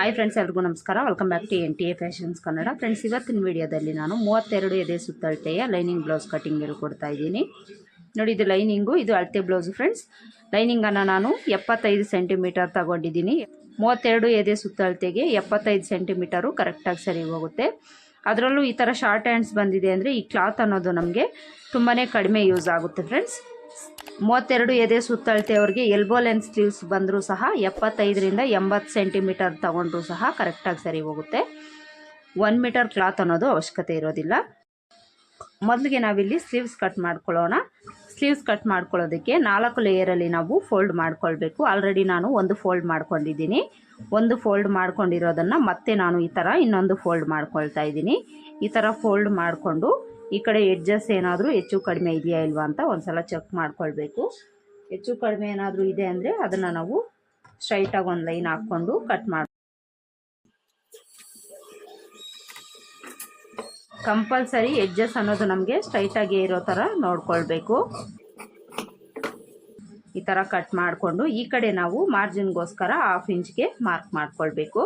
Hi friends ಎಲ್ರಿಗೂ ನಮಸ್ಕಾರ. Welcome back to N T A fashions Kannada friends ಇವತ್ತಿನ ವಿಡಿಯೋದಲ್ಲಿ ನಾನು ಮೂವತ್ತೆರಡು ಎದೆ ಸುತ್ತಳತೆಯ ಲೈನಿಂಗ್ ಬ್ಲೌಸ್ ಕಟಿಂಗ್ ಹೇಳ್ಕೊಡ್ತಾ ಇದ್ದೀನಿ. ನೋಡಿ, ಇದು ಲೈನಿಂಗು ಇದು ಅಳತೆ ಬ್ಲೌಸು ಫ್ರೆಂಡ್ಸ್ ಲೈನಿಂಗನ್ನು ನಾನು ಎಪ್ಪತ್ತೈದು ಸೆಂಟಿಮೀಟರ್ ತಗೊಂಡಿದ್ದೀನಿ. ಮೂವತ್ತೆರಡು ಎದೆ ಸುತ್ತಳತೆಗೆ ಎಪ್ಪತ್ತೈದು ಸೆಂಟಿಮೀಟರು ಕರೆಕ್ಟಾಗಿ ಸರಿ ಹೋಗುತ್ತೆ. ಅದರಲ್ಲೂ ಈ ಥರ ಶಾರ್ಟ್ ಹ್ಯಾಂಡ್ಸ್ ಬಂದಿದೆ ಅಂದರೆ ಈ ಕ್ಲಾತ್ ಅನ್ನೋದು ನಮಗೆ ತುಂಬಾ ಕಡಿಮೆ ಯೂಸ್ ಆಗುತ್ತೆ ಫ್ರೆಂಡ್ಸ್ ಮೂವತ್ತೆರಡು ಎದೆ ಸುತ್ತಳತೆಯವ್ರಿಗೆ ಎಲ್ಬೋ ಲೆನ್ಸ್ ಸ್ಲೀವ್ಸ್ ಬಂದರೂ ಸಹ ಎಪ್ಪತ್ತೈದರಿಂದ ಎಂಬತ್ತು ಸೆಂಟಿಮೀಟರ್ ತಗೊಂಡ್ರೂ ಸಹ ಕರೆಕ್ಟಾಗಿ ಸರಿ ಹೋಗುತ್ತೆ. ಒನ್ ಮೀಟರ್ ಕ್ಲಾತ್ ಅನ್ನೋದು ಅವಶ್ಯಕತೆ ಇರೋದಿಲ್ಲ. ಮೊದಲಿಗೆ ನಾವಿಲ್ಲಿ ಸ್ಲೀವ್ಸ್ ಕಟ್ ಮಾಡ್ಕೊಳ್ಳೋಣ. ಸ್ಲೀವ್ಸ್ ಕಟ್ ಮಾಡ್ಕೊಳ್ಳೋದಕ್ಕೆ ನಾಲ್ಕು ಲೇಯರಲ್ಲಿ ನಾವು ಫೋಲ್ಡ್ ಮಾಡ್ಕೊಳ್ಬೇಕು. ಆಲ್ರೆಡಿ ನಾನು ಒಂದು ಫೋಲ್ಡ್ ಮಾಡ್ಕೊಂಡಿದ್ದೀನಿ. ಒಂದು ಫೋಲ್ಡ್ ಮಾಡ್ಕೊಂಡಿರೋದನ್ನು ಮತ್ತೆ ನಾನು ಈ ಥರ ಇನ್ನೊಂದು ಫೋಲ್ಡ್ ಮಾಡ್ಕೊಳ್ತಾ ಇದ್ದೀನಿ. ಈ ಥರ ಫೋಲ್ಡ್ ಮಾಡಿಕೊಂಡು ಈ ಕಡೆ ಎಡ್ಜಸ್ ಏನಾದರೂ ಹೆಚ್ಚು ಕಡಿಮೆ ಇದೆಯಾ ಇಲ್ವಾ ಅಂತ ಒಂದು ಸಲ ಚೆಕ್ ಮಾಡ್ಕೊಳ್ಬೇಕು. ಹೆಚ್ಚು ಕಡಿಮೆ ಏನಾದರೂ ಇದೆ ಅಂದರೆ ಅದನ್ನು ನಾವು ಸ್ಟ್ರೈಟಾಗಿ ಒಂದು ಲೈನ್ ಹಾಕ್ಕೊಂಡು ಕಟ್ ಮಾಡ ಕಂಪಲ್ಸರಿ ಎಡ್ಜಸ್ ಅನ್ನೋದು ನಮಗೆ ಸ್ಟ್ರೈಟಾಗಿ ಇರೋ ಥರ ನೋಡ್ಕೊಳ್ಬೇಕು. ಈ ಥರ ಕಟ್ ಮಾಡಿಕೊಂಡು ಈ ಕಡೆ ನಾವು ಮಾರ್ಜಿನ್ಗೋಸ್ಕರ ಹಾಫ್ ಇಂಚ್ಗೆ ಮಾರ್ಕ್ ಮಾಡ್ಕೊಳ್ಬೇಕು.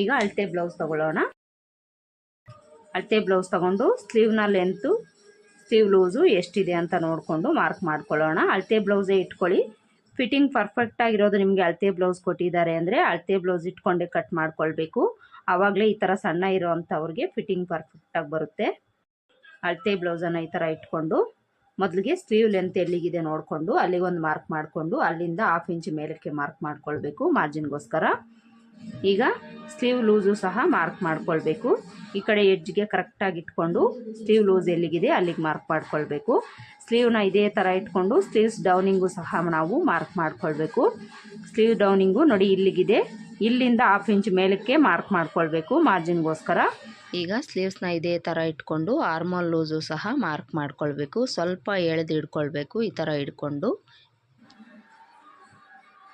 ಈಗ ಅಳತೆ ಬ್ಲೌಸ್ ತಗೊಳ್ಳೋಣ. ಅಳತೆ ಬ್ಲೌಸ್ ತಗೊಂಡು ಸ್ಲೀವ್ನ ಲೆಂತು ಸ್ಲೀವ್ ಲೂಸು ಎಷ್ಟಿದೆ ಅಂತ ನೋಡಿಕೊಂಡು ಮಾರ್ಕ್ ಮಾಡ್ಕೊಳ್ಳೋಣ. ಅಳತೆ ಬ್ಲೌಸೇ ಇಟ್ಕೊಳ್ಳಿ. ಫಿಟ್ಟಿಂಗ್ ಪರ್ಫೆಕ್ಟಾಗಿರೋದು ನಿಮಗೆ ಅಳತೆ ಬ್ಲೌಸ್ ಕೊಟ್ಟಿದ್ದಾರೆ ಅಂದರೆ ಅಳತೆ ಬ್ಲೌಸ್ ಇಟ್ಕೊಂಡೆ ಕಟ್ ಮಾಡ್ಕೊಳ್ಬೇಕು. ಆವಾಗಲೇ ಈ ಥರ ಸಣ್ಣ ಇರೋವಂಥವ್ರಿಗೆ ಫಿಟ್ಟಿಂಗ್ ಪರ್ಫೆಕ್ಟಾಗಿ ಬರುತ್ತೆ. ಅಳತೆ ಬ್ಲೌಸನ್ನು ಈ ಥರ ಇಟ್ಕೊಂಡು ಮೊದಲಿಗೆ ಸ್ಲೀವ್ ಲೆಂತ್ ಎಲ್ಲಿಗಿದೆ ನೋಡಿಕೊಂಡು ಅಲ್ಲಿಗೊಂದು ಮಾರ್ಕ್ ಮಾಡಿಕೊಂಡು ಅಲ್ಲಿಂದ ಹಾಫ್ ಇಂಚ್ ಮೇಲಕ್ಕೆ ಮಾರ್ಕ್ ಮಾಡ್ಕೊಳ್ಬೇಕು ಮಾರ್ಜಿನ್ಗೋಸ್ಕರ. ಈಗ ಸ್ಲೀವ್ ಲೂಸು ಸಹ ಮಾರ್ಕ್ ಮಾಡ್ಕೊಳ್ಬೇಕು. ಈ ಕಡೆ ಎಡ್ಜ್ಗೆ ಕರೆಕ್ಟಾಗಿ ಇಟ್ಕೊಂಡು ಸ್ಲೀವ್ ಲೂಸ್ ಎಲ್ಲಿಗಿದೆ ಅಲ್ಲಿಗೆ ಮಾರ್ಕ್ ಮಾಡ್ಕೊಳ್ಬೇಕು. ಸ್ಲೀವ್ನ ಇದೇ ಥರ ಇಟ್ಕೊಂಡು ಸ್ಲೀವ್ಸ್ ಡೌನಿಂಗು ಸಹ ನಾವು ಮಾರ್ಕ್ ಮಾಡ್ಕೊಳ್ಬೇಕು. ಸ್ಲೀವ್ ಡೌನಿಂಗು ನೋಡಿ ಇಲ್ಲಿಗಿದೆ. ಇಲ್ಲಿಂದ ಹಾಫ್ ಇಂಚ್ ಮೇಲಕ್ಕೆ ಮಾರ್ಕ್ ಮಾಡ್ಕೊಳ್ಬೇಕು ಮಾರ್ಜಿನ್ಗೋಸ್ಕರ ಈಗ ಸ್ಲೀವ್ಸ್ನ ಇದೇ ಥರ ಇಟ್ಕೊಂಡು ಆರ್ಮಲ್ ಲೂಸು ಸಹ ಮಾರ್ಕ್ ಮಾಡ್ಕೊಳ್ಬೇಕು. ಸ್ವಲ್ಪ ಎಳೆದು ಇಟ್ಕೊಳ್ಬೇಕು ಈ ಥರ ಇಟ್ಕೊಂಡು.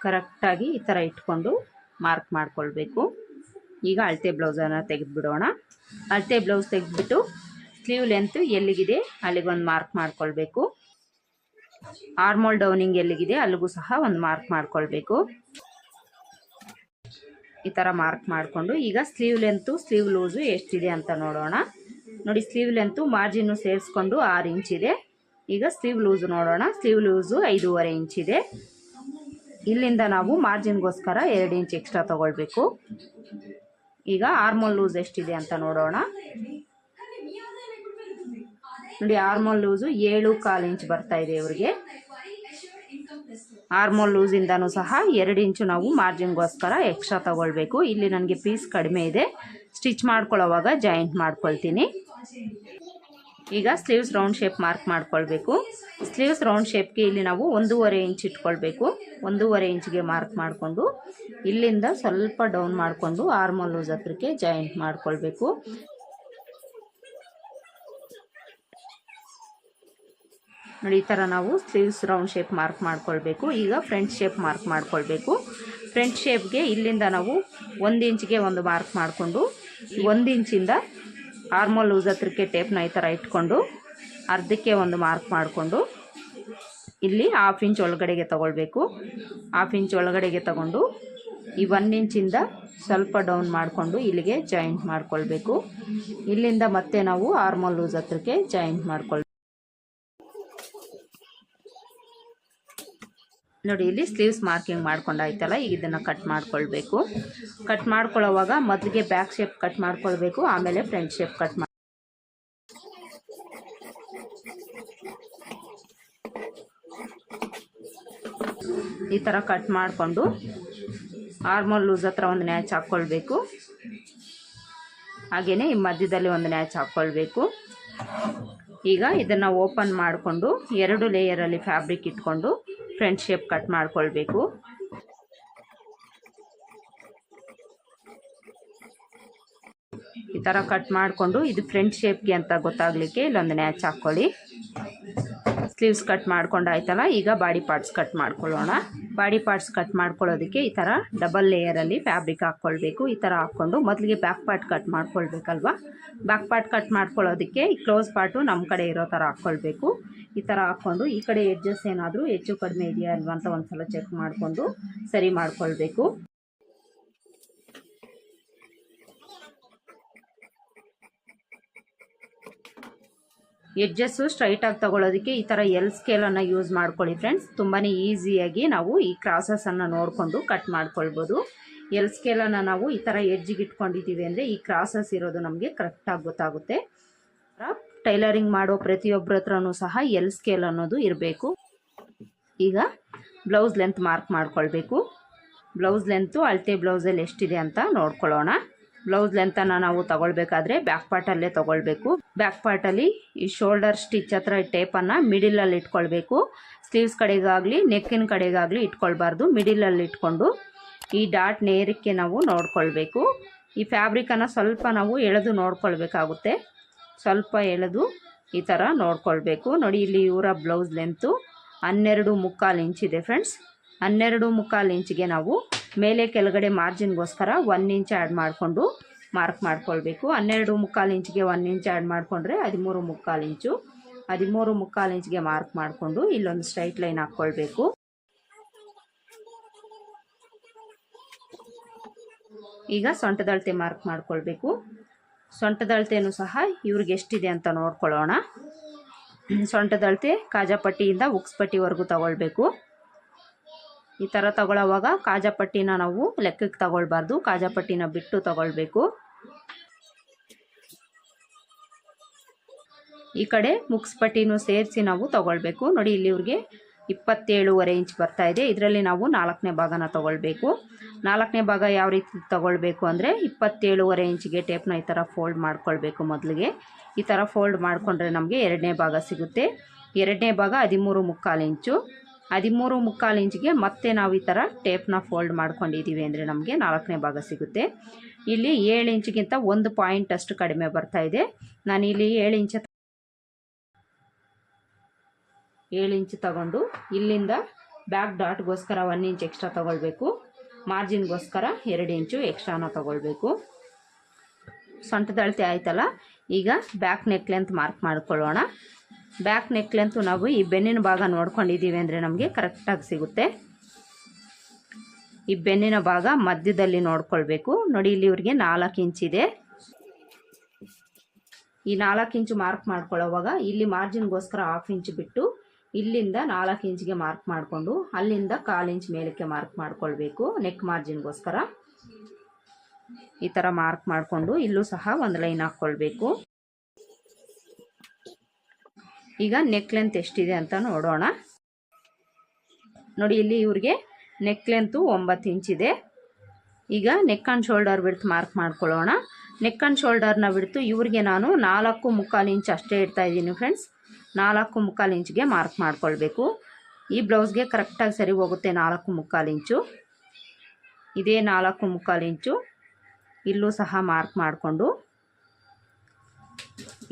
ಕರೆಕ್ಟಾಗಿ ಈ ಥರ ಇಟ್ಕೊಂಡು ಮಾರ್ಕ್ ಮಾಡ್ಕೊಳ್ಬೇಕು. ಈಗ ಅಳತೆ ಬ್ಲೌಸನ್ನು ತೆಗೆದುಬಿಡೋಣ. ಅಳತೆ ಬ್ಲೌಸ್ ತೆಗೆದುಬಿಟ್ಟು ಸ್ಲೀವ್ ಲೆಂತ್ ಎಲ್ಲಿಗಿದೆ ಅಲ್ಲಿಗೊಂದು ಮಾರ್ಕ್ ಮಾಡ್ಕೊಳ್ಬೇಕು. ಆರ್ಮೋಲ್ ಡೌನಿಂಗ್ ಎಲ್ಲಿಗಿದೆ ಅಲ್ಲಿಗೂ ಸಹ ಒಂದು ಮಾರ್ಕ್ ಮಾಡ್ಕೊಳ್ಬೇಕು. ಈ ಥರ ಮಾರ್ಕ್ ಮಾಡಿಕೊಂಡು ಈಗ ಸ್ಲೀವ್ ಲೆಂತು, ಸ್ಲೀವ್ ಲೂಸು ಎಷ್ಟಿದೆ ಅಂತ ನೋಡೋಣ. ನೋಡಿ, ಸ್ಲೀವ್ ಲೆಂತು ಮಾರ್ಜಿನ್ನು ಸೇರಿಸ್ಕೊಂಡು ಆರು ಇಂಚಿದೆ. ಈಗ ಸ್ಲೀವ್ ಲೂಸು ನೋಡೋಣ. ಸ್ಲೀವ್ ಲೂಸು ಐದೂವರೆ ಇಂಚಿದೆ. ಇಲ್ಲಿಂದ ನಾವು ಮಾರ್ಜಿನ್ಗೋಸ್ಕರ ಎರಡು ಇಂಚ್ ಎಕ್ಸ್ಟ್ರಾ ತೊಗೊಳ್ಬೇಕು. ಈಗ ಆರ್ಮೋಲ್ ಲೂಸ್ ಎಷ್ಟಿದೆ ಅಂತ ನೋಡೋಣ. ನೋಡಿ, ಆರ್ಮೋಲ್ ಲೂಸು ಏಳು ಕಾಲು ಇಂಚ್ ಬರ್ತಾ ಇದೆ ಇವ್ರಿಗೆ. ಆರ್ಮೋಲ್ ಲೂಸಿಂದನೂ ಸಹ ಎರಡು ಇಂಚು ನಾವು ಮಾರ್ಜಿನ್ಗೋಸ್ಕರ ಎಕ್ಸ್ಟ್ರಾ ತಗೊಳ್ಬೇಕು. ಇಲ್ಲಿ ನನಗೆ ಪೀಸ್ ಕಡಿಮೆ ಇದೆ. ಸ್ಟಿಚ್ ಮಾಡ್ಕೊಳ್ಳೋವಾಗ ಜಾಯಿಂಟ್ ಮಾಡ್ಕೊಳ್ತೀನಿ. ಈಗ ಸ್ಲೀವ್ಸ್ ರೌಂಡ್ ಶೇಪ್ ಮಾರ್ಕ್ ಮಾಡ್ಕೊಳ್ಬೇಕು. ಸ್ಲೀವ್ಸ್ ರೌಂಡ್ ಶೇಪ್ಗೆ ಇಲ್ಲಿ ನಾವು ಒಂದೂವರೆ ಇಂಚ್ ಇಟ್ಕೊಳ್ಬೇಕು. ಒಂದೂವರೆ ಇಂಚ್ಗೆ ಮಾರ್ಕ್ ಮಾಡಿಕೊಂಡು, ಇಲ್ಲಿಂದ ಸ್ವಲ್ಪ ಡೌನ್ ಮಾಡಿಕೊಂಡು ಆರ್ಮಲ್ ಲೂಸ್ ಹತ್ರಕ್ಕೆ ಜಾಯಿಂಟ್ ಮಾಡ್ಕೊಳ್ಬೇಕು. ನೋಡಿ, ಈ ಥರ ನಾವು ಸ್ಲೀವ್ಸ್ ರೌಂಡ್ ಶೇಪ್ ಮಾರ್ಕ್ ಮಾಡ್ಕೊಳ್ಬೇಕು. ಈಗ ಫ್ರಂಟ್ ಶೇಪ್ ಮಾರ್ಕ್ ಮಾಡ್ಕೊಳ್ಬೇಕು. ಫ್ರಂಟ್ ಶೇಪ್ಗೆ ಇಲ್ಲಿಂದ ನಾವು ಒಂದು ಇಂಚ್ಗೆ ಒಂದು ಮಾರ್ಕ್ ಮಾಡಿಕೊಂಡು, ಒಂದು ಇಂಚಿಂದ ಆರ್ಮೋಲ್ ಲೂಸ್ ಹತ್ರಕ್ಕೆ ಟೇಪ್ನ ಈ ಥರ ಇಟ್ಕೊಂಡು ಅರ್ಧಕ್ಕೆ ಒಂದು ಮಾರ್ಕ್ ಮಾಡಿಕೊಂಡು ಇಲ್ಲಿ ಹಾಫ್ ಇಂಚ್ ಒಳಗಡೆಗೆ ತಗೊಳ್ಬೇಕು. ಹಾಫ್ ಇಂಚ್ ಒಳಗಡೆಗೆ ತಗೊಂಡು ಈ ಒನ್ ಇಂಚಿಂದ ಸ್ವಲ್ಪ ಡೌನ್ ಮಾಡಿಕೊಂಡು ಇಲ್ಲಿಗೆ ಜಾಯಿಂಟ್ ಮಾಡ್ಕೊಳ್ಬೇಕು. ಇಲ್ಲಿಂದ ಮತ್ತೆ ನಾವು ಆರ್ಮೋಲ್ ಲೂಸ್ ಹತ್ರಕ್ಕೆ ಜಾಯಿಂಟ್ ಮಾಡ್ಕೊಳ್ಬೇಕು. ನೋಡಿ, ಇಲ್ಲಿ ಸ್ಲೀವ್ಸ್ ಮಾರ್ಕಿಂಗ್ ಮಾಡ್ಕೊಂಡಾಯ್ತಲ್ಲ, ಈಗ ಇದನ್ನು ಕಟ್ ಮಾಡ್ಕೊಳ್ಬೇಕು. ಕಟ್ ಮಾಡ್ಕೊಳ್ಳೋವಾಗ ಮೊದಲಿಗೆ ಬ್ಯಾಕ್ ಶೇಪ್ ಕಟ್ ಮಾಡ್ಕೊಳ್ಬೇಕು, ಆಮೇಲೆ ಫ್ರಂಟ್ ಶೇಪ್ ಕಟ್ ಮಾಡಿ ಈ ಥರ ಕಟ್ ಮಾಡಿಕೊಂಡು ಆರ್ಮೋಲ್ ಲೂಸ್ ಹತ್ರ ಒಂದು ನ್ಯಾಚ್ ಹಾಕ್ಕೊಳ್ಬೇಕು ಹಾಗೆಯೇ ಈ ಮಧ್ಯದಲ್ಲಿ ಒಂದು ನ್ಯಾಚ್ ಹಾಕ್ಕೊಳ್ಬೇಕು ಈಗ ಇದನ್ನು ಓಪನ್ ಮಾಡಿಕೊಂಡು ಎರಡು ಲೇಯರಲ್ಲಿ ಫ್ಯಾಬ್ರಿಕ್ ಇಟ್ಕೊಂಡು ಫ್ರಂಟ್ ಶೇಪ್ ಕಟ್ ಮಾಡ್ಕೊಳ್ಬೇಕು. ಈ ಥರ ಕಟ್ ಮಾಡಿಕೊಂಡು ಇದು ಫ್ರೆಂಡ್ ಶೇಪ್ಗೆ ಅಂತ ಗೊತ್ತಾಗಲಿಕ್ಕೆ ಇಲ್ಲೊಂದು ನ್ಯಾಚ್ ಹಾಕ್ಕೊಳ್ಳಿ ಸ್ಲೀವ್ಸ್ ಕಟ್ ಮಾಡ್ಕೊಂಡು ಆಯ್ತಲ್ಲ, ಈಗ ಬಾಡಿ ಪಾರ್ಟ್ಸ್ ಕಟ್ ಮಾಡ್ಕೊಳ್ಳೋಣ. ಬಾಡಿ ಪಾರ್ಟ್ಸ್ ಕಟ್ ಮಾಡ್ಕೊಳ್ಳೋದಕ್ಕೆ ಈ ಥರ ಡಬಲ್ ಲೇಯರಲ್ಲಿ ಫ್ಯಾಬ್ರಿಕ್ ಹಾಕ್ಕೊಳ್ಬೇಕು. ಈ ಥರ ಹಾಕ್ಕೊಂಡು ಮೊದಲಿಗೆ ಬ್ಯಾಕ್ ಪಾರ್ಟ್ ಕಟ್ ಮಾಡ್ಕೊಳ್ಬೇಕಲ್ವಾ? ಬ್ಯಾಕ್ ಪಾರ್ಟ್ ಕಟ್ ಮಾಡ್ಕೊಳ್ಳೋದಕ್ಕೆ ಈ ಕ್ಲೋಸ್ ಪಾರ್ಟು ನಮ್ಮ ಕಡೆ ಇರೋ ಥರ ಹಾಕ್ಕೊಳ್ಬೇಕು. ಈ ಥರ ಹಾಕ್ಕೊಂಡು ಈ ಕಡೆ ಎಡ್ಜಸ್ ಏನಾದರೂ ಹೆಚ್ಚು ಕಡಿಮೆ ಇದೆಯಾ ಅಲ್ವಾ ಅಂತ ಒಂದು ಸಲ ಚೆಕ್ ಮಾಡಿಕೊಂಡು ಸರಿ ಮಾಡ್ಕೊಳ್ಬೇಕು. ಎಡ್ಜಸ್ಸು ಸ್ಟ್ರೈಟಾಗಿ ತಗೊಳ್ಳೋದಕ್ಕೆ ಈ ಥರ ಎಲ್ ಸ್ಕೇಲನ್ನು ಯೂಸ್ ಮಾಡ್ಕೊಳ್ಳಿ ಫ್ರೆಂಡ್ಸ್ ತುಂಬಾ ಈಸಿಯಾಗಿ ನಾವು ಈ ಕ್ರಾಸಸನ್ನು ನೋಡಿಕೊಂಡು ಕಟ್ ಮಾಡ್ಕೊಳ್ಬೋದು. ಎಲ್ ಸ್ಕೇಲನ್ನು ನಾವು ಈ ಥರ ಎಡ್ಜಿಗೆ ಇಟ್ಕೊಂಡಿದ್ದೀವಿ ಅಂದರೆ ಈ ಕ್ರಾಸಸ್ ಇರೋದು ನಮಗೆ ಕರೆಕ್ಟಾಗಿ ಗೊತ್ತಾಗುತ್ತೆ. ಟೈಲರಿಂಗ್ ಮಾಡೋ ಪ್ರತಿಯೊಬ್ಬರ ಹತ್ರನೂ ಸಹ ಎಲ್ ಸ್ಕೇಲ್ ಅನ್ನೋದು ಇರಬೇಕು. ಈಗ ಬ್ಲೌಸ್ ಲೆಂತ್ ಮಾರ್ಕ್ ಮಾಡ್ಕೊಳ್ಬೇಕು. ಬ್ಲೌಸ್ ಲೆಂತು ಅಳತೆ ಬ್ಲೌಸಲ್ಲಿ ಎಷ್ಟಿದೆ ಅಂತ ನೋಡ್ಕೊಳ್ಳೋಣ. ಬ್ಲೌಸ್ ಲೆಂತನ ನಾವು ತಗೊಳ್ಬೇಕಾದ್ರೆ ಬ್ಯಾಕ್ ಪಾರ್ಟಲ್ಲೇ ತಗೊಳ್ಬೇಕು. ಬ್ಯಾಕ್ ಪಾರ್ಟಲ್ಲಿ ಈ ಶೋಲ್ಡರ್ ಸ್ಟಿಚ್ ಹತ್ರ ಟೇಪನ್ನು ಮಿಡಿಲಲ್ಲಿ ಇಟ್ಕೊಳ್ಬೇಕು. ಸ್ಲೀವ್ಸ್ ಕಡೆಗಾಗಲಿ ನೆಕ್ಕಿನ ಕಡೆಗಾಗಲಿ ಇಟ್ಕೊಳ್ಬಾರ್ದು. ಮಿಡಿಲಲ್ಲಿ ಇಟ್ಕೊಂಡು ಈ ಡಾಟ್ ನೇರಕ್ಕೆ ನಾವು ನೋಡ್ಕೊಳ್ಬೇಕು. ಈ ಫ್ಯಾಬ್ರಿಕನ್ನು ಸ್ವಲ್ಪ ನಾವು ಎಳೆದು ನೋಡ್ಕೊಳ್ಬೇಕಾಗುತ್ತೆ. ಸ್ವಲ್ಪ ಎಳೆದು ಈ ಥರ ನೋಡ್ಕೊಳ್ಬೇಕು. ನೋಡಿ, ಇಲ್ಲಿ ಇವರ ಬ್ಲೌಸ್ ಲೆಂತು ಹನ್ನೆರಡು ಮುಕ್ಕಾಲು ಇಂಚಿದೆ ಫ್ರೆಂಡ್ಸ್ ಹನ್ನೆರಡು ಮುಕ್ಕಾಲು ಇಂಚಿಗೆ ನಾವು ಮೇಲೆ ಕೆಳಗಡೆ ಮಾರ್ಜಿನ್ಗೋಸ್ಕರ ಒನ್ ಇಂಚ್ ಆ್ಯಡ್ ಮಾಡಿಕೊಂಡು ಮಾರ್ಕ್ ಮಾಡ್ಕೊಳ್ಬೇಕು. ಹನ್ನೆರಡು ಮುಕ್ಕಾಲು ಇಂಚಿಗೆ ಒನ್ ಇಂಚ್ ಆ್ಯಡ್ ಮಾಡಿಕೊಂಡ್ರೆ ಹದಿಮೂರು ಮುಕ್ಕಾಲು ಇಂಚು. ಹದಿಮೂರು ಮುಕ್ಕಾಲು ಇಂಚಿಗೆ ಮಾರ್ಕ್ ಮಾಡಿಕೊಂಡು ಇಲ್ಲೊಂದು ಸ್ಟ್ರೈಟ್ ಲೈನ್ ಹಾಕ್ಕೊಳ್ಬೇಕು. ಈಗ ಸೊಂಟದಳತೆ ಮಾರ್ಕ್ ಮಾಡ್ಕೊಳ್ಬೇಕು. ಸೊಂಟದಳತೆಯೂ ಸಹ ಇವ್ರಿಗೆ ಎಷ್ಟಿದೆ ಅಂತ ನೋಡ್ಕೊಳ್ಳೋಣ. ಸೊಂಟದಳತೆ ಕಾಜಾಪಟ್ಟಿಯಿಂದ ಉಕ್ಸ್ಪಟ್ಟಿವರೆಗೂ ತಗೊಳ್ಬೇಕು. ಈ ಥರ ತಗೊಳ್ಳೋವಾಗ ಕಾಜಾಪಟ್ಟಿನ ನಾವು ಲೆಕ್ಕಕ್ಕೆ ತಗೊಳ್ಬಾರ್ದು. ಕಾಜಾಪಟ್ಟಿನ ಬಿಟ್ಟು ತಗೊಳ್ಬೇಕು. ಈ ಕಡೆ ಮುಕ್ಸ್ಪಟ್ಟಿನೂ ಸೇರಿಸಿ ನಾವು ತಗೊಳ್ಬೇಕು. ನೋಡಿ, ಇಲ್ಲಿ ಇವ್ರಿಗೆ ಇಪ್ಪತ್ತೇಳುವರೆ ಇಂಚ್ ಬರ್ತಾ ಇದೆ. ಇದರಲ್ಲಿ ನಾವು ನಾಲ್ಕನೇ ಭಾಗನ ತಗೊಳ್ಬೇಕು. ನಾಲ್ಕನೇ ಭಾಗ ಯಾವ ರೀತಿ ತಗೊಳ್ಬೇಕು ಅಂದರೆ ಇಪ್ಪತ್ತೇಳುವರೆ ಇಂಚಿಗೆ ಟೇಪ್ನ ಈ ಥರ ಫೋಲ್ಡ್ ಮಾಡ್ಕೊಳ್ಬೇಕು ಮೊದಲಿಗೆ. ಈ ಥರ ಫೋಲ್ಡ್ ಮಾಡಿಕೊಂಡ್ರೆ ನಮಗೆ ಎರಡನೇ ಭಾಗ ಸಿಗುತ್ತೆ. ಎರಡನೇ ಭಾಗ ಹದಿಮೂರು ಮುಕ್ಕಾಲು ಇಂಚು. ಹದಿಮೂರು ಮುಕ್ಕಾಲು ಇಂಚಿಗೆ ಮತ್ತೆ ನಾವು ಈ ಥರ ಟೇಪ್ನ ಫೋಲ್ಡ್ ಮಾಡ್ಕೊಂಡಿದ್ದೀವಿ ಅಂದರೆ ನಮಗೆ ನಾಲ್ಕನೇ ಭಾಗ ಸಿಗುತ್ತೆ. ಇಲ್ಲಿ ಏಳು ಇಂಚಿಗಿಂತ ಒಂದು ಪಾಯಿಂಟ್ ಅಷ್ಟು ಕಡಿಮೆ ಬರ್ತಾ ಇದೆ. ನಾನು ಇಲ್ಲಿ ಏಳು ಇಂಚ್ ಏಳು ಇಂಚ್ ತಗೊಂಡು ಇಲ್ಲಿಂದ ಬ್ಯಾಕ್ ಡಾಟ್ಗೋಸ್ಕರ ಒನ್ ಇಂಚ್ ಎಕ್ಸ್ಟ್ರಾ ತೊಗೊಳ್ಬೇಕು. ಮಾರ್ಜಿನ್ಗೋಸ್ಕರ ಎರಡು ಇಂಚು ಎಕ್ಸ್ಟ್ರಾನ ತೊಗೊಳ್ಬೇಕು. ಸೊಂಟದ ಅಳತೆ ಆಯ್ತಲ್ಲ? ಈಗ ಬ್ಯಾಕ್ ನೆಕ್ ಲೆಂತ್ ಮಾರ್ಕ್ ಮಾಡ್ಕೊಳ್ಳೋಣ. ಬ್ಯಾಕ್ ನೆಕ್ ಲೆಂತು ನಾವು ಈ ಬೆನ್ನಿನ ಭಾಗ ನೋಡ್ಕೊಂಡಿದ್ದೀವಿ ಅಂದರೆ ನಮಗೆ ಕರೆಕ್ಟಾಗಿ ಸಿಗುತ್ತೆ. ಈ ಬೆನ್ನಿನ ಭಾಗ ಮಧ್ಯದಲ್ಲಿ ನೋಡ್ಕೊಳ್ಬೇಕು. ನೋಡಿ, ಇಲ್ಲಿ ಇವ್ರಿಗೆ ನಾಲ್ಕು ಇಂಚಿದೆ ಈ ನಾಲ್ಕು ಇಂಚು ಮಾರ್ಕ್ ಮಾಡ್ಕೊಳ್ಳೋವಾಗ ಇಲ್ಲಿ ಮಾರ್ಜಿನ್ಗೋಸ್ಕರ ಹಾಫ್ ಇಂಚ್ ಬಿಟ್ಟು ಇಲ್ಲಿಂದ ನಾಲ್ಕು ಇಂಚಿಗೆ ಮಾರ್ಕ್ ಮಾಡಿಕೊಂಡು ಅಲ್ಲಿಂದ ಕಾಲು ಇಂಚ್ ಮೇಲಕ್ಕೆ ಮಾರ್ಕ್ ಮಾಡ್ಕೊಳ್ಬೇಕು ನೆಕ್ ಮಾರ್ಜಿನ್ಗೋಸ್ಕರ. ಈ ಥರ ಮಾರ್ಕ್ ಮಾಡಿಕೊಂಡು ಇಲ್ಲೂ ಸಹ ಒಂದು ಲೈನ್ ಹಾಕ್ಕೊಳ್ಬೇಕು. ಈಗ ನೆಕ್ ಲೆಂತ್ ಎಷ್ಟಿದೆ ಅಂತ ನೋಡೋಣ. ನೋಡಿ, ಇಲ್ಲಿ ಇವ್ರಿಗೆ ನೆಕ್ ಲೆಂತು ಒಂಬತ್ತು ಇಂಚಿದೆ ಈಗ neck and shoulder width mark ಮಾಡ್ಕೊಳ್ಳೋಣ. ನೆಕ್ ಆ್ಯಂಡ್ ಶೋಲ್ಡರ್ನ ಬಿಡ್ತು ಇವ್ರಿಗೆ ನಾನು ನಾಲ್ಕು ಮುಕ್ಕಾಲು ಇಂಚ್ ಅಷ್ಟೇ ಇಡ್ತಾ ಇದ್ದೀನಿ ಫ್ರೆಂಡ್ಸ್ ನಾಲ್ಕು ಮುಕ್ಕಾಲು ಇಂಚ್ಗೆ ಮಾರ್ಕ್ ಮಾಡ್ಕೊಳ್ಬೇಕು. ಈ ಬ್ಲೌಸ್ಗೆ ಕರೆಕ್ಟಾಗಿ ಸರಿ ಹೋಗುತ್ತೆ ನಾಲ್ಕು ಮುಕ್ಕಾಲು ಇಂಚು. ಇದೇ ನಾಲ್ಕು ಮುಕ್ಕಾಲು ಇಂಚು ಇಲ್ಲೂ ಸಹ ಮಾರ್ಕ್ ಮಾಡಿಕೊಂಡು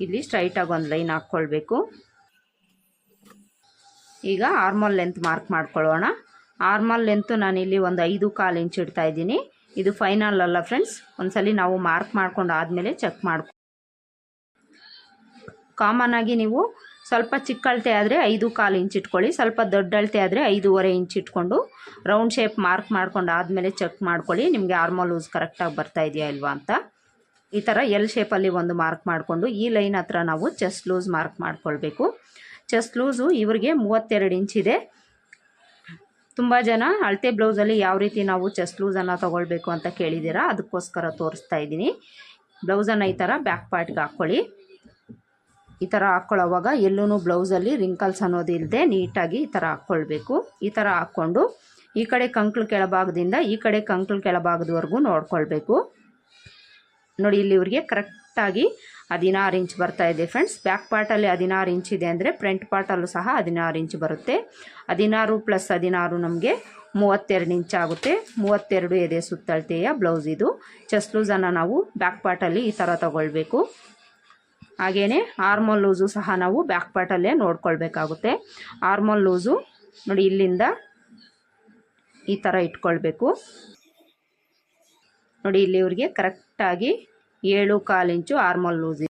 ಇಲ್ಲಿ ಸ್ಟ್ರೈಟಾಗಿ ಒಂದು ಲೈನ್ ಹಾಕ್ಕೊಳ್ಬೇಕು. ಈಗ ಆರ್ಮಲ್ ಲೆಂತ್ ಮಾರ್ಕ್ ಮಾಡ್ಕೊಳ್ಳೋಣ. ಆರ್ಮಲ್ ಲೆಂತು ನಾನಿಲ್ಲಿ ಒಂದು ಐದು ಕಾಲು ಇಂಚ್ ಇಡ್ತಾ ಇದ್ದೀನಿ. ಇದು ಫೈನಲ್ ಅಲ್ಲ ಫ್ರೆಂಡ್ಸ್ ಒಂದ್ಸಲಿ ನಾವು ಮಾರ್ಕ್ ಮಾಡ್ಕೊಂಡು ಆದಮೇಲೆ ಚೆಕ್ ಮಾಡ್ಕೊ ಕಾಮನ್ ಆಗಿ ನೀವು ಸ್ವಲ್ಪ ಚಿಕ್ಕ ಅಳತೆ ಆದರೆ ಐದು ಕಾಲು ಇಂಚ್ ಇಟ್ಕೊಳ್ಳಿ. ಸ್ವಲ್ಪ ದೊಡ್ಡ ಅಳತೆ ಆದರೆ ಐದೂವರೆ ಇಂಚ್ ಇಟ್ಕೊಂಡು ರೌಂಡ್ ಶೇಪ್ ಮಾರ್ಕ್ ಮಾಡ್ಕೊಂಡು ಆದಮೇಲೆ ಚೆಕ್ ಮಾಡ್ಕೊಳ್ಳಿ. ನಿಮಗೆ ಆರ್ಮಲ್ ಲೂಸ್ ಕರೆಕ್ಟಾಗಿ ಬರ್ತಾ ಇದೆಯಾ ಇಲ್ವಾ ಅಂತ. ಈ ಥರ ಎಲ್ ಶೇಪಲ್ಲಿ ಒಂದು ಮಾರ್ಕ್ ಮಾಡಿಕೊಂಡು ಈ ಲೈನ್ ಹತ್ರ ನಾವು ಚೆಸ್ಟ್ ಲೂಸ್ ಮಾರ್ಕ್ ಮಾಡ್ಕೊಳ್ಬೇಕು. ಚೆಸ್ಟ್ ಲೂಸು ಇವರಿಗೆ ಮೂವತ್ತೆರಡು ಇಂಚಿದೆ ತುಂಬ ಜನ ಅಳತೆ ಬ್ಲೌಸಲ್ಲಿ ಯಾವ ರೀತಿ ನಾವು ಚೆಸ್ಟ್ ಲೂಸನ್ನು ತೊಗೊಳ್ಬೇಕು ಅಂತ ಕೇಳಿದ್ದೀರಾ, ಅದಕ್ಕೋಸ್ಕರ ತೋರಿಸ್ತಾ ಇದ್ದೀನಿ. ಬ್ಲೌಸನ್ನು ಈ ಥರ ಬ್ಯಾಕ್ ಪಾರ್ಟ್ಗೆ ಹಾಕ್ಕೊಳ್ಳಿ ಈ ಥರ ಹಾಕ್ಕೊಳ್ಳೋವಾಗ ಎಲ್ಲೂ ಬ್ಲೌಸಲ್ಲಿ ರಿಂಕಲ್ಸ್ ಅನ್ನೋದು ಇಲ್ಲದೆ ನೀಟಾಗಿ ಈ ಥರ ಹಾಕ್ಕೊಳ್ಬೇಕು ಈ ಥರ ಹಾಕ್ಕೊಂಡು ಈ ಕಡೆ ಕಂಕ್ಳು ಕೆಳಭಾಗದಿಂದ ಈ ಕಡೆ ಕಂಕ್ಳು ಕೆಳಭಾಗದವರೆಗೂ ನೋಡ್ಕೊಳ್ಬೇಕು. ನೋಡಿ, ಇಲ್ಲಿ ಇವ್ರಿಗೆ ಕರೆಕ್ಟಾಗಿ ಹದಿನಾರು ಇಂಚ್ ಬರ್ತಾ ಇದೆ ಫ್ರೆಂಡ್ಸ್ ಬ್ಯಾಕ್ ಪಾರ್ಟಲ್ಲಿ ಹದಿನಾರು ಇಂಚ್ ಇದೆ ಅಂದರೆ ಫ್ರಂಟ್ ಪಾರ್ಟಲ್ಲೂ ಸಹ ಹದಿನಾರು ಇಂಚ್ ಬರುತ್ತೆ. ಹದಿನಾರು ಪ್ಲಸ್ ಹದಿನಾರು ನಮಗೆ ಮೂವತ್ತೆರಡು ಇಂಚ್ ಆಗುತ್ತೆ. ಮೂವತ್ತೆರಡು ಎದೆ ಸುತ್ತಳತೆಯ ಬ್ಲೌಸ್ ಇದು. ಚೆಸ್ಟ್ ಲೂಸನ್ನು ನಾವು ಬ್ಯಾಕ್ ಪಾರ್ಟಲ್ಲಿ ಈ ಥರ ತಗೊಳ್ಬೇಕು. ಹಾಗೆಯೇ ಆರ್ಮೋಲ್ ಲೂಸು ಸಹ ನಾವು ಬ್ಯಾಕ್ ಪಾರ್ಟಲ್ಲೇ ನೋಡ್ಕೊಳ್ಬೇಕಾಗುತ್ತೆ. ಆರ್ಮೋಲ್ ಲೂಸು ನೋಡಿ ಇಲ್ಲಿಂದ ಈ ಥರ ಇಟ್ಕೊಳ್ಬೇಕು. ನೋಡಿ ಇಲ್ಲಿ ಇವ್ರಿಗೆ ಕರೆಕ್ಟಾಗಿ ಏಳು ಕಾಲು ಇಂಚು ಆರ್ಮಲ್ ಲೂಸ್ ಇದೆ.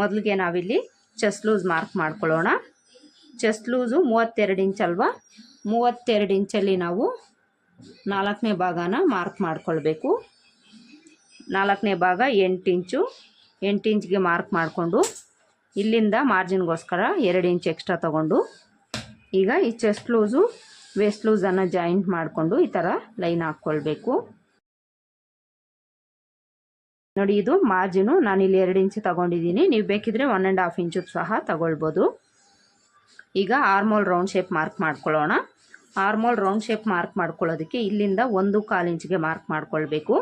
ಮೊದಲಿಗೆ ನಾವಿಲ್ಲಿ ಚೆಸ್ಟ್ ಲೂಸ್ ಮಾರ್ಕ್ ಮಾಡ್ಕೊಳ್ಳೋಣ. ಚೆಸ್ಟ್ ಲೂಸು ಮೂವತ್ತೆರಡು ಇಂಚ್ ಅಲ್ವಾ? ಮೂವತ್ತೆರಡು ಇಂಚಲ್ಲಿ ನಾವು ನಾಲ್ಕನೇ ಭಾಗನ ಮಾರ್ಕ್ ಮಾಡ್ಕೊಳ್ಬೇಕು. ನಾಲ್ಕನೇ ಭಾಗ ಎಂಟು ಇಂಚು, ಎಂಟು ಇಂಚ್ಗೆ ಮಾರ್ಕ್ ಮಾಡಿಕೊಂಡು ಇಲ್ಲಿಂದ ಮಾರ್ಜಿನ್ಗೋಸ್ಕರ ಎರಡು ಇಂಚ್ ಎಕ್ಸ್ಟ್ರಾ ತೊಗೊಂಡು ಈಗ ಈ ಚೆಸ್ಟ್ ಲೂಸು ವೇಸ್ಟ್ ಲೂಸನ್ನು ಜಾಯಿಂಟ್ ಮಾಡಿಕೊಂಡು ಈ ಥರ ಲೈನ್ ಹಾಕ್ಕೊಳ್ಬೇಕು. ನೋಡಿ, ಇದು ಮಾರ್ಜಿನು. ನಾನಿಲ್ಲಿ ಎರಡು ಇಂಚು ತಗೊಂಡಿದ್ದೀನಿ. ನೀವು ಬೇಕಿದ್ರೆ ಒನ್ ಆ್ಯಂಡ್ ಹಾಫ್ ಇಂಚು ಸಹ ತಗೊಳ್ಬೋದು. ಈಗ ಆರ್ಮೋಲ್ ರೌಂಡ್ ಶೇಪ್ ಮಾರ್ಕ್ ಮಾಡ್ಕೊಳ್ಳೋಣ. ಆರ್ಮೋಲ್ ರೌಂಡ್ ಶೇಪ್ ಮಾರ್ಕ್ ಮಾಡ್ಕೊಳ್ಳೋದಕ್ಕೆ ಇಲ್ಲಿಂದ ಒಂದು ಕಾಲು ಇಂಚಿಗೆ ಮಾರ್ಕ್ ಮಾಡ್ಕೊಳ್ಬೇಕು.